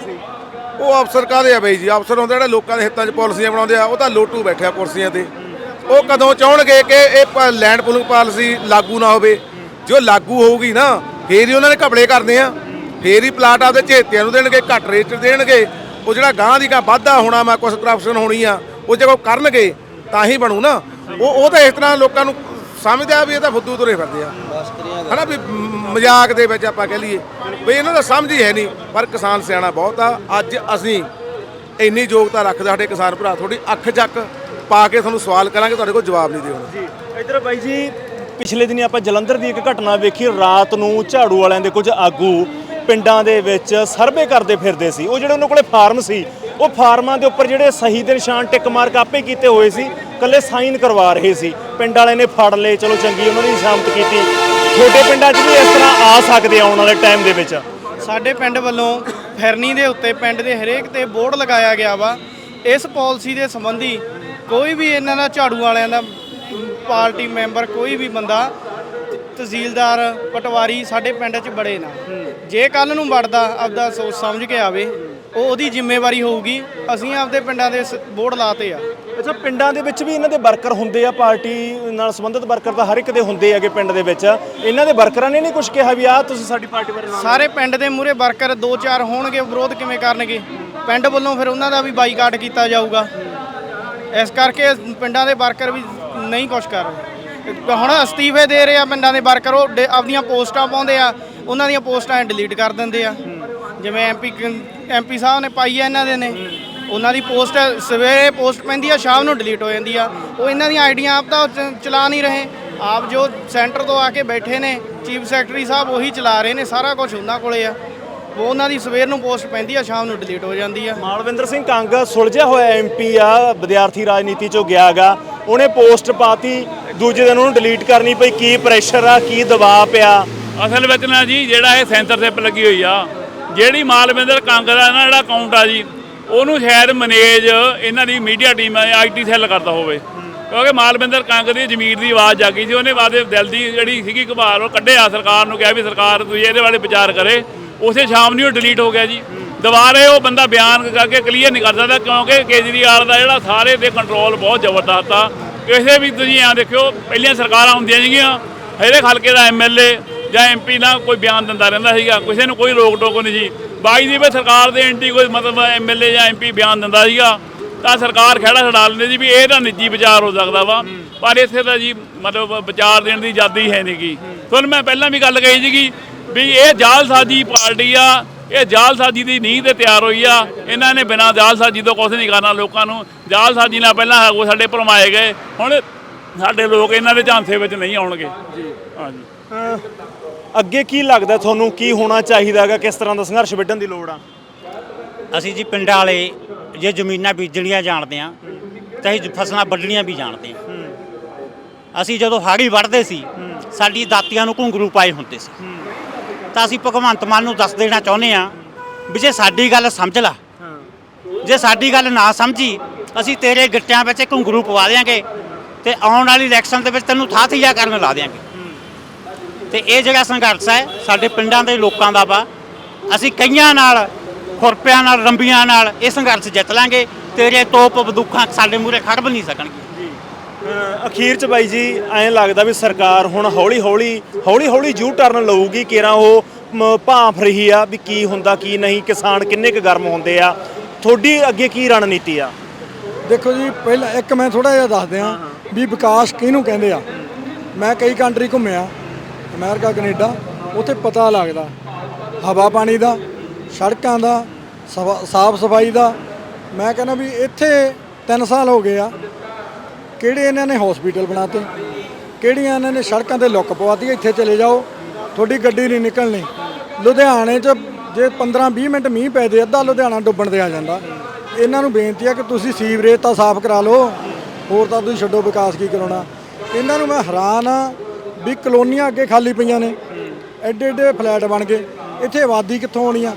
ਸੀ? ਉਹ ਅਫਸਰ ਕਾਦੇ ਆ ਬਈ ਜੀ? ਅਫਸਰ ਹੁੰਦੇ ਜਿਹੜੇ ਲੋਕਾਂ ਦੇ ਹਿੱਤਾਂ 'ਚ ਪਾਲਿਸੀਆਂ ਬਣਾਉਂਦੇ ਆ ਉਹ ਤਾਂ ਲੋਟੂ ਬੈਠਿਆ ਕੁਰਸੀਆਂ ਤੇ। ਉਹ ਕਦੋਂ ਚਾਹਣਗੇ ਕਿ ਇਹ ਲੈਂਡ ਪੂਲਿੰਗ ਪਾਲਿਸੀ ਲਾਗੂ ਨਾ ਹੋਵੇ? ਜੋ ਲਾਗੂ ਹੋਊਗੀ ਨਾ ਫੇਰ ਹੀ ਉਹਨਾਂ ਨੇ ਘਪਲੇ ਕਰਨੇ ਆ। ਫੇਰ ਹੀ ਪਲਾਟ ਆਪਦੇ ਝੇਤਿਆਂ ਨੂੰ ਦੇਣਗੇ ਘੱਟ ਰੇਟ ਦੇਣਗੇ। ਉਹ ਜਿਹੜਾ ਗਾਂ ਦੀ ਗਾਂ ਵਾਧਾ ਹੋਣਾ ਮੈਂ ਕੁਝ ਕਰਪਸ਼ਨ ਹੋਣੀ ਆ ਉਹ ਜੇ ਕੋਈ ਕਰਨਗੇ ਤਾਂ ਹੀ ਬਣੂ ਨਾ। ਉਹ ਉਹ ਤਾਂ ਇਸ ਤਰ੍ਹਾਂ ਲੋਕਾਂ ਨੂੰ ਸਮਝਦੇ ਆ ਵੀ ਇਹ ਤਾਂ ਫੁੱਦੂ ਤੁਰੇ ਫਿਰਦੇ ਆ। ਹਨਾ ਵੀ ਮਜ਼ਾਕ ਦੇ ਵਿੱਚ ਆਪਾਂ ਕਹਿ ਲਈਏ ਵੀ ਇਹਨਾਂ ਦਾ ਸਮਝ ਹੀ ਹੈ ਨਹੀਂ ਪਰ ਕਿਸਾਨ ਸਿਆਣਾ ਬਹੁਤ ਆ। ਅੱਜ ਅਸੀਂ ਇੰਨੀ ਯੋਗਤਾ ਰੱਖਦੇ ਸਾਡੇ ਕਿਸਾਨ ਭਰਾ ਤੁਹਾਡੀ ਅੱਖ ਚੱਕ ਪਾ ਕੇ ਤੁਹਾਨੂੰ ਸਵਾਲ ਕਰਾਂਗੇ ਤੁਹਾਡੇ ਕੋਲ ਜਵਾਬ ਨਹੀਂ ਦੇਣਾ। ਜੀ ਇੱਧਰ ਬਾਈ ਜੀ ਪਿਛਲੇ ਦਿਨੀ ਆਪਾਂ ਜਲੰਧਰ ਦੀ ਇੱਕ ਘਟਨਾ ਵੇਖੀ ਰਾਤ ਨੂੰ ਝਾੜੂ ਵਾਲਿਆਂ ਦੇ ਕੁਝ ਆਗੂ ਪਿੰਡਾਂ ਦੇ ਵਿੱਚ ਸਰਵੇ ਕਰਦੇ ਫਿਰਦੇ ਸੀ। ਉਹ ਜਿਹੜੇ ਉਹਨਾਂ ਕੋਲੇ ਫਾਰਮ ਸੀ ਉਹ ਫਾਰਮਾਂ ਦੇ ਉੱਪਰ ਜਿਹੜੇ ਸਹੀ ਦੇ ਨਿਸ਼ਾਨ ਟਿਕ ਮਾਰਕ ਆਪੇ ਕੀਤੇ ਹੋਏ ਸੀ ਕੱਲੇ ਸਾਈਨ ਕਰਵਾ ਰਹੇ ਸੀ। ਪਿੰਡ ਵਾਲੇ ਨੇ ਫੜ ਲਏ, ਚਲੋ ਚੰਗੀ ਉਹਨਾਂ ਦੀ ਸ਼ਾਮਤ ਕੀਤੀ। ਛੋਟੇ ਪਿੰਡਾਂ 'ਚ ਵੀ ਇਸ ਤਰ੍ਹਾਂ ਆ ਸਕਦੇ ਆਉਣ ਵਾਲੇ ਟਾਈਮ ਦੇ ਵਿੱਚ? ਸਾਡੇ ਪਿੰਡ ਵੱਲੋਂ ਫਿਰਨੀ ਦੇ ਉੱਤੇ ਪਿੰਡ ਦੇ ਹਰੇਕ ਤੇ ਬੋਰਡ ਲਗਾਇਆ ਗਿਆ ਵਾ। ਇਸ ਪਾਲਿਸੀ ਦੇ ਸੰਬੰਧੀ ਕੋਈ ਵੀ ਇਹਨਾਂ ਦਾ ਝਾੜੂ ਵਾਲਿਆਂ ਦਾ, ਪਾਰਟੀ ਮੈਂਬਰ ਕੋਈ ਵੀ ਬੰਦਾ, ਤਹਿਸੀਲਦਾਰ, ਪਟਵਾਰੀ ਸਾਡੇ ਪਿੰਡ 'ਚ ਬੜੇ ਨਾ। ਜੇ ਕੱਲ ਨੂੰ ਵੜਦਾ, ਆਪਦਾ ਸੋਚ ਸਮਝ ਕੇ ਆਵੇ। ਉਹ ਉਹਦੀ ਜ਼ਿੰਮੇਵਾਰੀ ਹੋਊਗੀ। ਅਸੀਂ ਆਪਦੇ ਪਿੰਡਾਂ ਦੇ ਬੋਰਡ ਲਾਤੇ ਆ। ਅੱਛਾ ਪਿੰਡਾਂ ਦੇ ਵਿੱਚ ਵੀ ਇਹਨਾਂ ਦੇ ਵਰਕਰ ਹੁੰਦੇ ਆ ਪਾਰਟੀ ਨਾਲ ਸੰਬੰਧਿਤ ਵਰਕਰ ਤਾਂ ਹਰ ਇੱਕ ਦੇ ਹੁੰਦੇ ਹੈਗੇ ਪਿੰਡ ਦੇ ਵਿੱਚ। ਇਹਨਾਂ ਦੇ ਵਰਕਰਾਂ ਨੇ ਨਹੀਂ ਕੁਝ ਕਿਹਾ ਵੀ ਆਹ ਤੁਸੀਂ ਸਾਡੀ ਪਾਰਟੀ ਬਾਰੇ ਸਾਰੇ ਪਿੰਡ ਦੇ ਮੂਰੇ ਵਰਕਰ ਦੋ ਚਾਰ ਹੋਣਗੇ ਵਿਰੋਧ ਕਿਵੇਂ ਕਰਨਗੇ? ਪਿੰਡ ਵੱਲੋਂ ਫਿਰ ਉਹਨਾਂ ਦਾ ਵੀ ਬਾਈਕਾਟ ਕੀਤਾ ਜਾਊਗਾ। ਇਸ ਕਰਕੇ ਪਿੰਡਾਂ ਦੇ ਵਰਕਰ ਵੀ ਨਹੀਂ ਕੁਛ ਕਰ ਰਹੇ। ਹੁਣ ਅਸਤੀਫੇ ਦੇ ਰਹੇ ਆ ਪਿੰਡਾਂ ਦੇ ਵਰਕਰ ਉਹ ਡੇ- ਆਪਦੀਆਂ ਪੋਸਟਾਂ ਪਾਉਂਦੇ ਆ ਉਹਨਾਂ ਦੀਆਂ ਪੋਸਟਾਂ ਡਿਲੀਟ ਕਰ ਦਿੰਦੇ ਆ। ਜਿਵੇਂ ਐਮਪੀ ਐਮਪੀ ਸਾਹਿਬ ਨੇ ਪਾਈ ਆ ਇਹਨਾਂ ਦੇ ਨੇ। ਉਹਨਾਂ ਦੀ ਪੋਸਟ ਸਵੇਰੇ ਪੋਸਟ ਪੈਂਦੀ ਆ ਸ਼ਾਮ ਨੂੰ ਡਿਲੀਟ ਹੋ ਜਾਂਦੀ ਆ। ਉਹ ਇਹਨਾਂ ਦੀਆਂ ਆਈਡੀਆਂ ਆਪ ਤਾਂ ਚਲਾ ਨਹੀਂ ਰਹੇ। ਆਪ ਜੋ ਸੈਂਟਰ ਤੋਂ ਆ ਕੇ ਬੈਠੇ ਨੇ ਚੀਫ ਸੈਕਟਰੀ ਸਾਹਿਬ ਉਹੀ ਚਲਾ ਰਹੇ ਨੇ ਸਾਰਾ ਕੁਝ ਉਹਨਾਂ ਕੋਲੇ ਆ। ਉਹ ਉਹਨਾਂ ਦੀ ਸਵੇਰ ਨੂੰ ਪੋਸਟ ਪੈਂਦੀ ਆ ਸ਼ਾਮ ਨੂੰ ਡਿਲੀਟ ਹੋ ਜਾਂਦੀ ਆ। ਮਾਲਵਿੰਦਰ ਸਿੰਘ ਕੰਗ ਸੁਲਝਿਆ ਹੋਇਆ ਐਮਪੀ ਆ ਵਿਦਿਆਰਥੀ ਰਾਜਨੀਤੀ ਚੋਂ ਗਿਆਗਾ ਉਹਨੇ ਪੋਸਟ ਪਾਤੀ ਦੂਜੇ ਦਿਨ ਉਹਨੂੰ ਡਿਲੀਟ ਕਰਨੀ ਪਈ। ਕੀ ਪ੍ਰੈਸ਼ਰ ਆ ਕੀ ਦਬਾਅ ਪਿਆ? ਅਸਲ ਵਿੱਚ ਨਾ ਜੀ ਜਿਹੜਾ ਇਹ ਸੈਂਸਰਸ਼ਿਪ ਲੱਗੀ ਹੋਈ ਆ ਜਿਹੜੀ ਮਾਲਵਿੰਦਰ ਕੰਗ ਦਾ ਇਹਨਾਂ ਜਿਹੜਾ ਅਕਾਊਂਟ ਆ ਜੀ, ਉਹਨੂੰ ਸ਼ਾਇਦ ਮੈਨੇਜ ਇਹਨਾਂ ਦੀ ਮੀਡੀਆ ਟੀਮ ਆਈਟੀ ਸੈੱਲ ਕਰਦਾ ਹੋਵੇ। ਕਿਉਂਕਿ ਮਾਲਵਿੰਦਰ ਕੰਗ ਦੀ ਜ਼ਮੀਰ ਦੀ ਆਵਾਜ਼ ਜਾਗੀ ਸੀ, ਉਹਨੇ ਬਾਅਦ ਦਿਲ ਦੀ ਜਿਹੜੀ ਸੀਗੀ ਘਬਾਰ, ਉਹ ਕੱਢਿਆ ਸਰਕਾਰ ਨੂੰ, ਕਿਹਾ ਵੀ ਸਰਕਾਰ ਤੁਸੀਂ ਇਹਦੇ ਬਾਰੇ ਵਿਚਾਰ ਕਰੇ। ਉਸੇ ਸ਼ਾਮ ਨੂੰ ਉਹ ਡਿਲੀਟ ਹੋ ਗਿਆ ਜੀ। ਦੁਬਾਰੇ ਉਹ ਬੰਦਾ ਬਿਆਨ ਕਰਕੇ ਕਲੀਅਰ ਨਹੀਂ ਕਰ ਸਕਦਾ, ਕਿਉਂਕਿ ਕੇਜਰੀਵਾਲ ਦਾ ਜਿਹੜਾ ਸਾਰੇ ਦੇ ਕੰਟਰੋਲ ਬਹੁਤ ਜ਼ਬਰਦਸਤ ਆ। ਕਿਸੇ ਵੀ ਤੁਸੀਂ ਆ ਦੇਖਿਓ, ਪਹਿਲੀਆਂ ਸਰਕਾਰਾਂ ਹੁੰਦੀਆਂ ਸੀਗੀਆਂ, ਹਰੇਕ ਹਲਕੇ ਦਾ ਐਮਐਲਏ ਜਾਂ ਐਮਪੀ ਨਾਲ ਕੋਈ ਬਿਆਨ ਦਿੰਦਾ ਰਹਿੰਦਾ ਸੀਗਾ ਕਿਸੇ ਨੂੰ ਕੋਈ ਰੋਕ ਟੋਕ ਨਹੀਂ ਸੀ। ਬਾਈ ਦੀ ਵੀ ਸਰਕਾਰ ਦੇ ਐਂਟੀ ਕੋਈ ਮਤਲਬ ਐਮਐਲਏ ਜਾਂ ਐਮਪੀ ਬਿਆਨ ਦਿੰਦਾ ਸੀਗਾ ਤਾਂ ਸਰਕਾਰ ਖੜਾ ਛਡਾ ਲੈਂਦੀ ਸੀ ਵੀ ਇਹ ਤਾਂ ਨਿੱਜੀ ਵਿਚਾਰ ਹੋ ਸਕਦਾ ਵਾ ਪਰ ਇੱਥੇ ਤਾਂ ਜੀ ਮਤਲਬ ਵਿਚਾਰ ਦੇਣ ਦੀ ਆਜ਼ਾਦੀ ਹੈ ਨਹੀਂਗੀ ਤੁਹਾਨੂੰ ਮੈਂ ਪਹਿਲਾਂ ਵੀ ਗੱਲ ਕਹੀ ਸੀਗੀ ਵੀ ਇਹ ਜਾਲਸਾਜੀ ਪਾਰਟੀ ਆ ਇਹ ਜਾਲਸਾਜੀ ਦੀ ਨੀਂਹ ਤੇ ਤਿਆਰ ਹੋਈ ਆ ਇਹਨਾਂ ਨੇ ਬਿਨਾਂ ਜਾਲਸਾਜੀ ਤੋਂ ਕੁਝ ਨਹੀਂ ਕਰਨਾ ਲੋਕਾਂ ਨੂੰ। ਜਾਲਸਾਜੀ ਨਾਲ ਪਹਿਲਾਂ ਉਹ ਸਾਡੇ ਭਰਮਾਏ ਗਏ ਹੁਣ ਸਾਡੇ ਲੋਕ ਇਹਨਾਂ ਦੇ ਝਾਂਸੇ ਵਿੱਚ ਨਹੀਂ ਆਉਣਗੇ। ਜੀ। ਹਾਂਜੀ। ਅੱਗੇ ਕੀ ਲੱਗਦਾ ਤੁਹਾਨੂੰ, ਕੀ ਹੋਣਾ ਚਾਹੀਦਾ ਹੈਗਾ, ਕਿਸ ਤਰ੍ਹਾਂ ਦਾ ਸੰਘਰਸ਼ ਵਿੱਢਣ ਦੀ ਲੋੜ ਆ? ਅਸੀਂ ਜੀ ਪਿੰਡਾਂ ਵਾਲੇ ਜੇ ਜ਼ਮੀਨਾਂ ਬੀਜਣੀਆਂ ਜਾਣਦੇ ਆ, ਤਾਂ ਅਸੀਂ ਫਸਲਾਂ ਵੱਢਣੀਆਂ ਵੀ ਜਾਣਦੇ ਆ। ਅਸੀਂ ਜਦੋਂ ਹਾੜੀ ਵੱਢਦੇ ਸੀ, ਸਾਡੀ ਦਾਤੀਆਂ ਨੂੰ ਘੁੰਗਰੂ ਪਾਏ ਹੁੰਦੇ ਸੀ। ਤਾਂ ਅਸੀਂ ਭਗਵੰਤ ਮਾਨ ਨੂੰ ਦੱਸ ਦੇਣਾ ਚਾਹੁੰਦੇ ਆ ਵੀ ਜੇ ਸਾਡੀ ਗੱਲ ਸਮਝ ਲਾ, ਜੇ ਸਾਡੀ ਗੱਲ ਨਾ ਸਮਝੀ, ਅਸੀਂ ਤੇਰੇ ਗਿੱਟਿਆਂ ਵਿੱਚ ਘੁੰਗਰੂ ਪਵਾ ਦੇਾਂਗੇ ਤੇ ਆਉਣ ਵਾਲੀ ਇਲੈਕਸ਼ਨ ਦੇ ਵਿੱਚ ਤੈਨੂੰ ਥਾਥੀਆ ਕਰਨ ਲਾ ਦੇਾਂਗੇ ਤੇ ਇਹ ਜਿਹੜਾ ਸੰਘਰਸ਼ ਹੈ ਸਾਡੇ ਪਿੰਡਾਂ ਦੇ ਲੋਕਾਂ ਦਾ ਵਾ। ਅਸੀਂ ਕਈਆਂ ਨਾਲ ਖੁਰਪਿਆਂ ਨਾਲ ਰੰਬੀਆਂ ਨਾਲ ਇਹ ਸੰਘਰਸ਼ ਜਿੱਤ ਲਾਂਗੇ। ਤੇਰੇ ਤੋਪ ਬੰਦੂਕਾਂ ਸਾਡੇ ਮੂਹਰੇ ਖੜ ਵੀ ਨਹੀਂ ਸਕਣਗੇ ਅਖੀਰ ਚ ਬਾਈ ਜੀ ਐਂ ਲੱਗਦਾ ਵੀ ਸਰਕਾਰ ਹੁਣ ਹੌਲੀ ਹੌਲੀ ਹੌਲੀ ਹੌਲੀ ਯੂ ਟਰਨ ਲਊਗੀ ਕਿਰਾਂ ਉਹ ਭਾਂਫ ਰਹੀ ਆ ਵੀ ਕੀ ਹੁੰਦਾ ਕੀ ਨਹੀਂ ਕਿਸਾਨ ਕਿੰਨੇ ਕੁ ਗਰਮ ਹੁੰਦੇ ਆ। ਤੁਹਾਡੀ ਅੱਗੇ ਕੀ ਰਣਨੀਤੀ ਆ? ਦੇਖੋ ਜੀ ਪਹਿਲਾਂ ਇੱਕ ਮੈਂ ਥੋੜਾ ਜਿਹਾ ਦੱਸ ਦਿਆਂ ਵੀ ਵਿਕਾਸ ਕਿਹਨੂੰ ਕਹਿੰਦੇ ਆ? ਮੈਂ ਕਈ ਕੰਟਰੀ ਘੁੰਮਿਆ। ਅਮਰੀਕਾ, ਕੈਨੇਡਾ, ਉੱਥੇ ਪਤਾ ਲੱਗਦਾ। ਹਵਾ ਪਾਣੀ ਦਾ, ਸੜਕਾਂ ਦਾ ਸਾਫ਼ ਸਫ਼ਾਈ ਦਾ। ਮੈਂ ਕਹਿੰਦਾ ਵੀ ਇੱਥੇ 3 ਸਾਲ ਹੋ ਗਏ ਆ। ਕਿਹੜੇ ਇਹਨਾਂ ਨੇ ਹਸਪੀਟਲ ਬਣਾਤੇ? ਕਿਹੜੀਆਂ ਇਹਨਾਂ ਨੇ ਸੜਕਾਂ ਤੇ ਲੁੱਕ ਪਵਾਤੀ ਇੱਥੇ ਚਲੇ ਜਾਓ। ਤੁਹਾਡੀ ਗੱਡੀ ਨਹੀਂ ਨਿਕਲਣੀ। ਲੁਧਿਆਣੇ 'ਚ ਜੇ 15-20 ਮਿੰਟ ਮੀਂਹ ਪੈ ਜੇ, ਅੱਧਾ ਲੁਧਿਆਣਾ ਡੁੱਬਣ ਤੇ ਆ ਜਾਂਦਾ। ਇਹਨਾਂ ਨੂੰ ਬੇਨਤੀ ਆ ਕਿ ਤੁਸੀਂ ਸੀਵਰੇਜ ਤਾਂ ਸਾਫ਼ ਕਰਾ ਲਓ। ਹੋਰ ਤਾਂ ਤੁਸੀਂ ਛੱਡੋ ਵਿਕਾਸ ਕੀ ਕਰਾਉਣਾ। ਇਹਨਾਂ ਨੂੰ ਮੈਂ ਹੈਰਾਨ ਆ ਵੀ ਕਲੋਨੀਆਂ ਅੱਗੇ ਖਾਲੀ ਪਈਆਂ ਨੇ। ਐਡੇ ਐਡੇ ਫਲੈਟ ਬਣ ਗਏ। ਇੱਥੇ ਆਬਾਦੀ ਕਿੱਥੋਂ ਆਉਣੀ ਆ?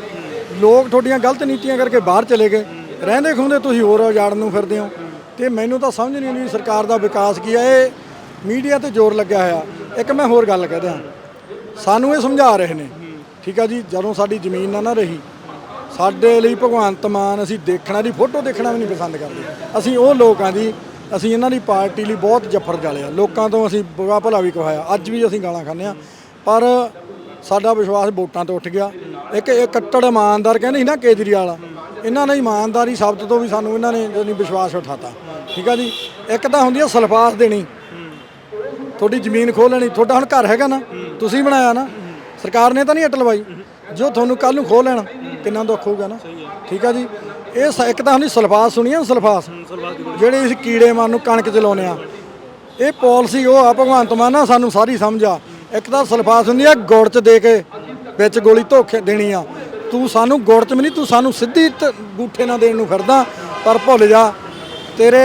ਲੋਕ ਤੁਹਾਡੀਆਂ ਗਲਤ ਨੀਤੀਆਂ ਕਰਕੇ ਬਾਹਰ ਚਲੇ ਗਏ। ਰਹਿੰਦੇ ਖੁੰਦੇ ਤੁਸੀਂ ਹੋਰ ਉਜਾੜਨ ਨੂੰ ਫਿਰਦੇ ਹੋ। ਤੇ ਮੈਨੂੰ ਤਾਂ ਸਮਝ ਨਹੀਂ ਆਉਂਦੀ ਸਰਕਾਰ ਦਾ ਵਿਕਾਸ ਕੀ ਆ। ਇਹ ਮੀਡੀਆ ਤੇ ਜ਼ੋਰ ਲੱਗਿਆ ਹੋਇਆ। ਇੱਕ ਮੈਂ ਹੋਰ ਗੱਲ ਕਹਿ ਦਿਆਂ। ਸਾਨੂੰ ਇਹ ਸਮਝਾ ਰਹੇ ਨੇ। ਠੀਕ ਆ ਜੀ, ਜਦੋਂ ਸਾਡੀ ਜ਼ਮੀਨ ਨਾ ਨਾ ਰਹੀ, ਸਾਡੇ ਲਈ ਭਗਵੰਤ ਮਾਨ ਅਸੀਂ ਦੇਖਣਾ ਦੀ ਫੋਟੋ ਦੇਖਣਾ ਵੀ ਨਹੀਂ ਪਸੰਦ ਕਰਦੇ। ਅਸੀਂ ਉਹ ਲੋਕ ਆ ਜੀ ਅਸੀਂ ਇਹਨਾਂ ਦੀ ਪਾਰਟੀ ਲਈ ਬਹੁਤ ਜਫਰ ਜਾਲਿਆ। ਲੋਕਾਂ ਤੋਂ ਅਸੀਂ ਬੁਰਾ ਭਲਾ ਵੀ ਕਹਾਇਆ। ਅੱਜ ਵੀ ਅਸੀਂ ਗਾਲਾਂ ਖਾਂਦੇ ਆ ਪਰ ਸਾਡਾ ਵਿਸ਼ਵਾਸ ਵੋਟਾਂ ਤੋਂ ਉੱਠ ਗਿਆ। ਇੱਕ ਇਹ ਕੱਟੜ ਇਮਾਨਦਾਰ ਕਹਿੰਦੇ ਸੀ ਨਾ ਕੇਜਰੀਵਾਲ। ਇਹਨਾਂ ਨੇ ਇਮਾਨਦਾਰੀ ਸ਼ਬਦ ਤੋਂ ਵੀ ਸਾਨੂੰ ਇਹਨਾਂ ਨੇ ਜਾਣੀ ਵਿਸ਼ਵਾਸ ਉਠਾਤਾ। ਠੀਕ ਆ ਜੀ? ਇੱਕ ਤਾਂ ਹੁੰਦੀ ਆ ਸਲਫਾਸ ਦੇਣੀ। ਤੁਹਾਡੀ ਜ਼ਮੀਨ ਖੋਹ ਲੈਣੀ। ਤੁਹਾਡਾ ਹੁਣ ਘਰ ਹੈਗਾ ਨਾ। ਤੁਸੀਂ ਬਣਾਇਆ ਨਾ। ਸਰਕਾਰ ਨੇ ਤਾਂ ਨਹੀਂ ਅਟਲ ਲਵਾਈ। ਜੋ ਤੁਹਾਨੂੰ ਕੱਲ ਨੂੰ ਖੋਹ ਲੈਣਾ, ਕਿੰਨਾ ਦੁੱਖ ਹੋਊਗਾ ਨਾ। ਠੀਕ ਆ ਜੀ? ਇਹ ਸ- ਇੱਕ ਤਾਂ ਹੁੰਦੀ ਸਲਫਾਸ ਸੁਣੀਆਂ ਨਾ ਸਲਫਾਸ ਜਿਹੜੇ ਅਸੀਂ ਕੀੜੇ ਮਾਰਨ ਨੂੰ ਕਣਕ ਚ ਲਾਉਨੇ ਆ ਇਹ ਪਾਲਿਸੀ ਉਹ ਆ ਭਗਵੰਤ ਮਾਨ ਨਾ ਸਾਨੂੰ ਸਾਰੀ ਸਮਝ ਆ। ਇੱਕ ਤਾਂ ਸਲਫਾਸ ਹੁੰਦੀ ਆ ਗੁੜ ਚ ਦੇ ਕੇ ਵਿੱਚ ਗੋਲੀ ਧੋਖੇ ਦੇਣੀ ਆ। ਤੂੰ ਸਾਨੂੰ ਗੁੜ ਚ ਵੀ ਨਹੀਂ ਤੂੰ ਸਾਨੂੰ ਸਿੱਧੀ ਤ- ਗੂਠੇ ਨਾਲ ਦੇਣ ਨੂੰ ਫਿਰਦਾ ਪਰ ਭੁੱਲ ਜਾ। ਤੇਰੇ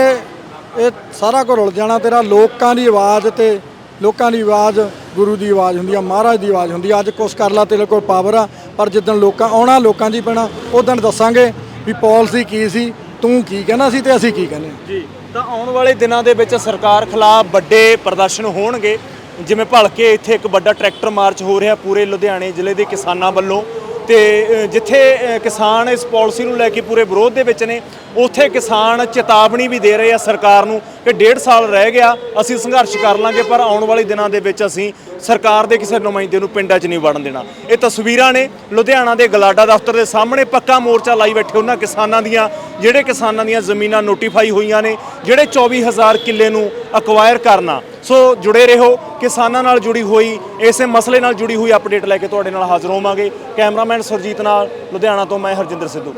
ਇਹ ਸਾਰਾ ਕੁਝ ਰੁਲ ਜਾਣਾ ਤੇਰਾ ਲੋਕਾਂ ਦੀ ਆਵਾਜ਼ ਤੇ ਲੋਕਾਂ ਦੀ ਆਵਾਜ਼ ਗੁਰੂ ਦੀ ਆਵਾਜ਼ ਹੁੰਦੀ ਆ ਮਹਾਰਾਜ ਦੀ ਆਵਾਜ਼ ਹੁੰਦੀ ਆ। ਅੱਜ ਕੁਛ ਕਰ ਲਾ ਤੇਰੇ ਕੋਲ ਪਾਵਰ ਆ ਪਰ ਜਿੱਦਣ ਲੋਕਾਂ ਆਉਣਾ ਲੋਕਾਂ ਦੀ ਪੈਣਾ ਉਦੋਂ ਦੱਸਾਂਗੇ। ਵੀ ਪਾਲਿਸੀ ਕੀ ਸੀ, ਤੂੰ ਕੀ ਕਹਿਣਾ ਸੀ ਤੇ ਅਸੀਂ ਕੀ ਕਹਿੰਦੇ ਹਾਂ ਜੀ, ਤਾਂ ਆਉਣ ਵਾਲੇ ਦਿਨਾਂ ਦੇ ਵਿੱਚ ਸਰਕਾਰ ਖਿਲਾਫ ਵੱਡੇ ਪ੍ਰਦਰਸ਼ਨ ਹੋਣਗੇ। ਜਿਵੇਂ ਭਲਕੇ ਇੱਥੇ ਇੱਕ ਵੱਡਾ ਟਰੈਕਟਰ ਮਾਰਚ ਹੋ ਰਿਹਾ ਪੂਰੇ ਲੁਧਿਆਣੇ ਜ਼ਿਲ੍ਹੇ ਦੇ ਕਿਸਾਨਾਂ ਵੱਲੋਂ। ਤੇ ਜਿੱਥੇ ਕਿਸਾਨ ਇਸ ਪਾਲਿਸੀ ਨੂੰ ਲੈ ਕੇ ਪੂਰੇ ਵਿਰੋਧ ਦੇ ਵਿੱਚ ਨੇ, ਉੱਥੇ ਕਿਸਾਨ ਚੇਤਾਵਨੀ ਵੀ ਦੇ ਰਹੇ ਆ ਸਰਕਾਰ ਨੂੰ ਕਿ ਡੇਢ ਸਾਲ ਰਹਿ ਗਿਆ, ਅਸੀਂ ਸੰਘਰਸ਼ ਕਰ ਲਾਂਗੇ, ਪਰ ਆਉਣ ਵਾਲੇ ਦਿਨਾਂ ਦੇ ਵਿੱਚ ਅਸੀਂ ਸਰਕਾਰ ਦੇ ਕਿਸੇ ਨੁਮਾਇੰਦੇ ਨੂੰ ਪਿੰਡਾਂ 'ਚ ਨਹੀਂ ਵੜਨ ਦੇਣਾ। ਇਹ ਤਸਵੀਰਾਂ ਨੇ ਲੁਧਿਆਣਾ ਦੇ ਗਲਾਡਾ ਦਫ਼ਤਰ ਦੇ ਸਾਹਮਣੇ ਪੱਕਾ ਮੋਰਚਾ ਲਾਈ ਬੈਠੇ ਉਹਨਾਂ ਕਿਸਾਨਾਂ ਦੀਆਂ, ਜਿਹੜੇ ਕਿਸਾਨਾਂ ਦੀਆਂ ਜ਼ਮੀਨਾਂ ਨੋਟੀਫਾਈ ਹੋਈਆਂ ਨੇ, ਜਿਹੜੇ 24000 ਕਿੱਲੇ ਨੂੰ ਅਕਵਾਇਰ ਕਰਨਾ। ਸੋ ਜੁੜੇ ਰਹੋ, ਕਿਸਾਨਾਂ ਨਾਲ ਜੁੜੀ ਹੋਈ, ਇਸੇ ਮਸਲੇ ਨਾਲ ਜੁੜੀ ਹੋਈ ਅਪਡੇਟ ਲੈ ਕੇ ਤੁਹਾਡੇ ਨਾਲ ਹਾਜ਼ਰ ਹੋਵਾਂਗੇ। ਕੈਮਰਾਮੈਨ ਸੁਰਜੀਤ ਨਾਲ, ਲੁਧਿਆਣਾ ਤੋਂ ਮੈਂ ਹਰਜਿੰਦਰ ਸਿੱਧੂ।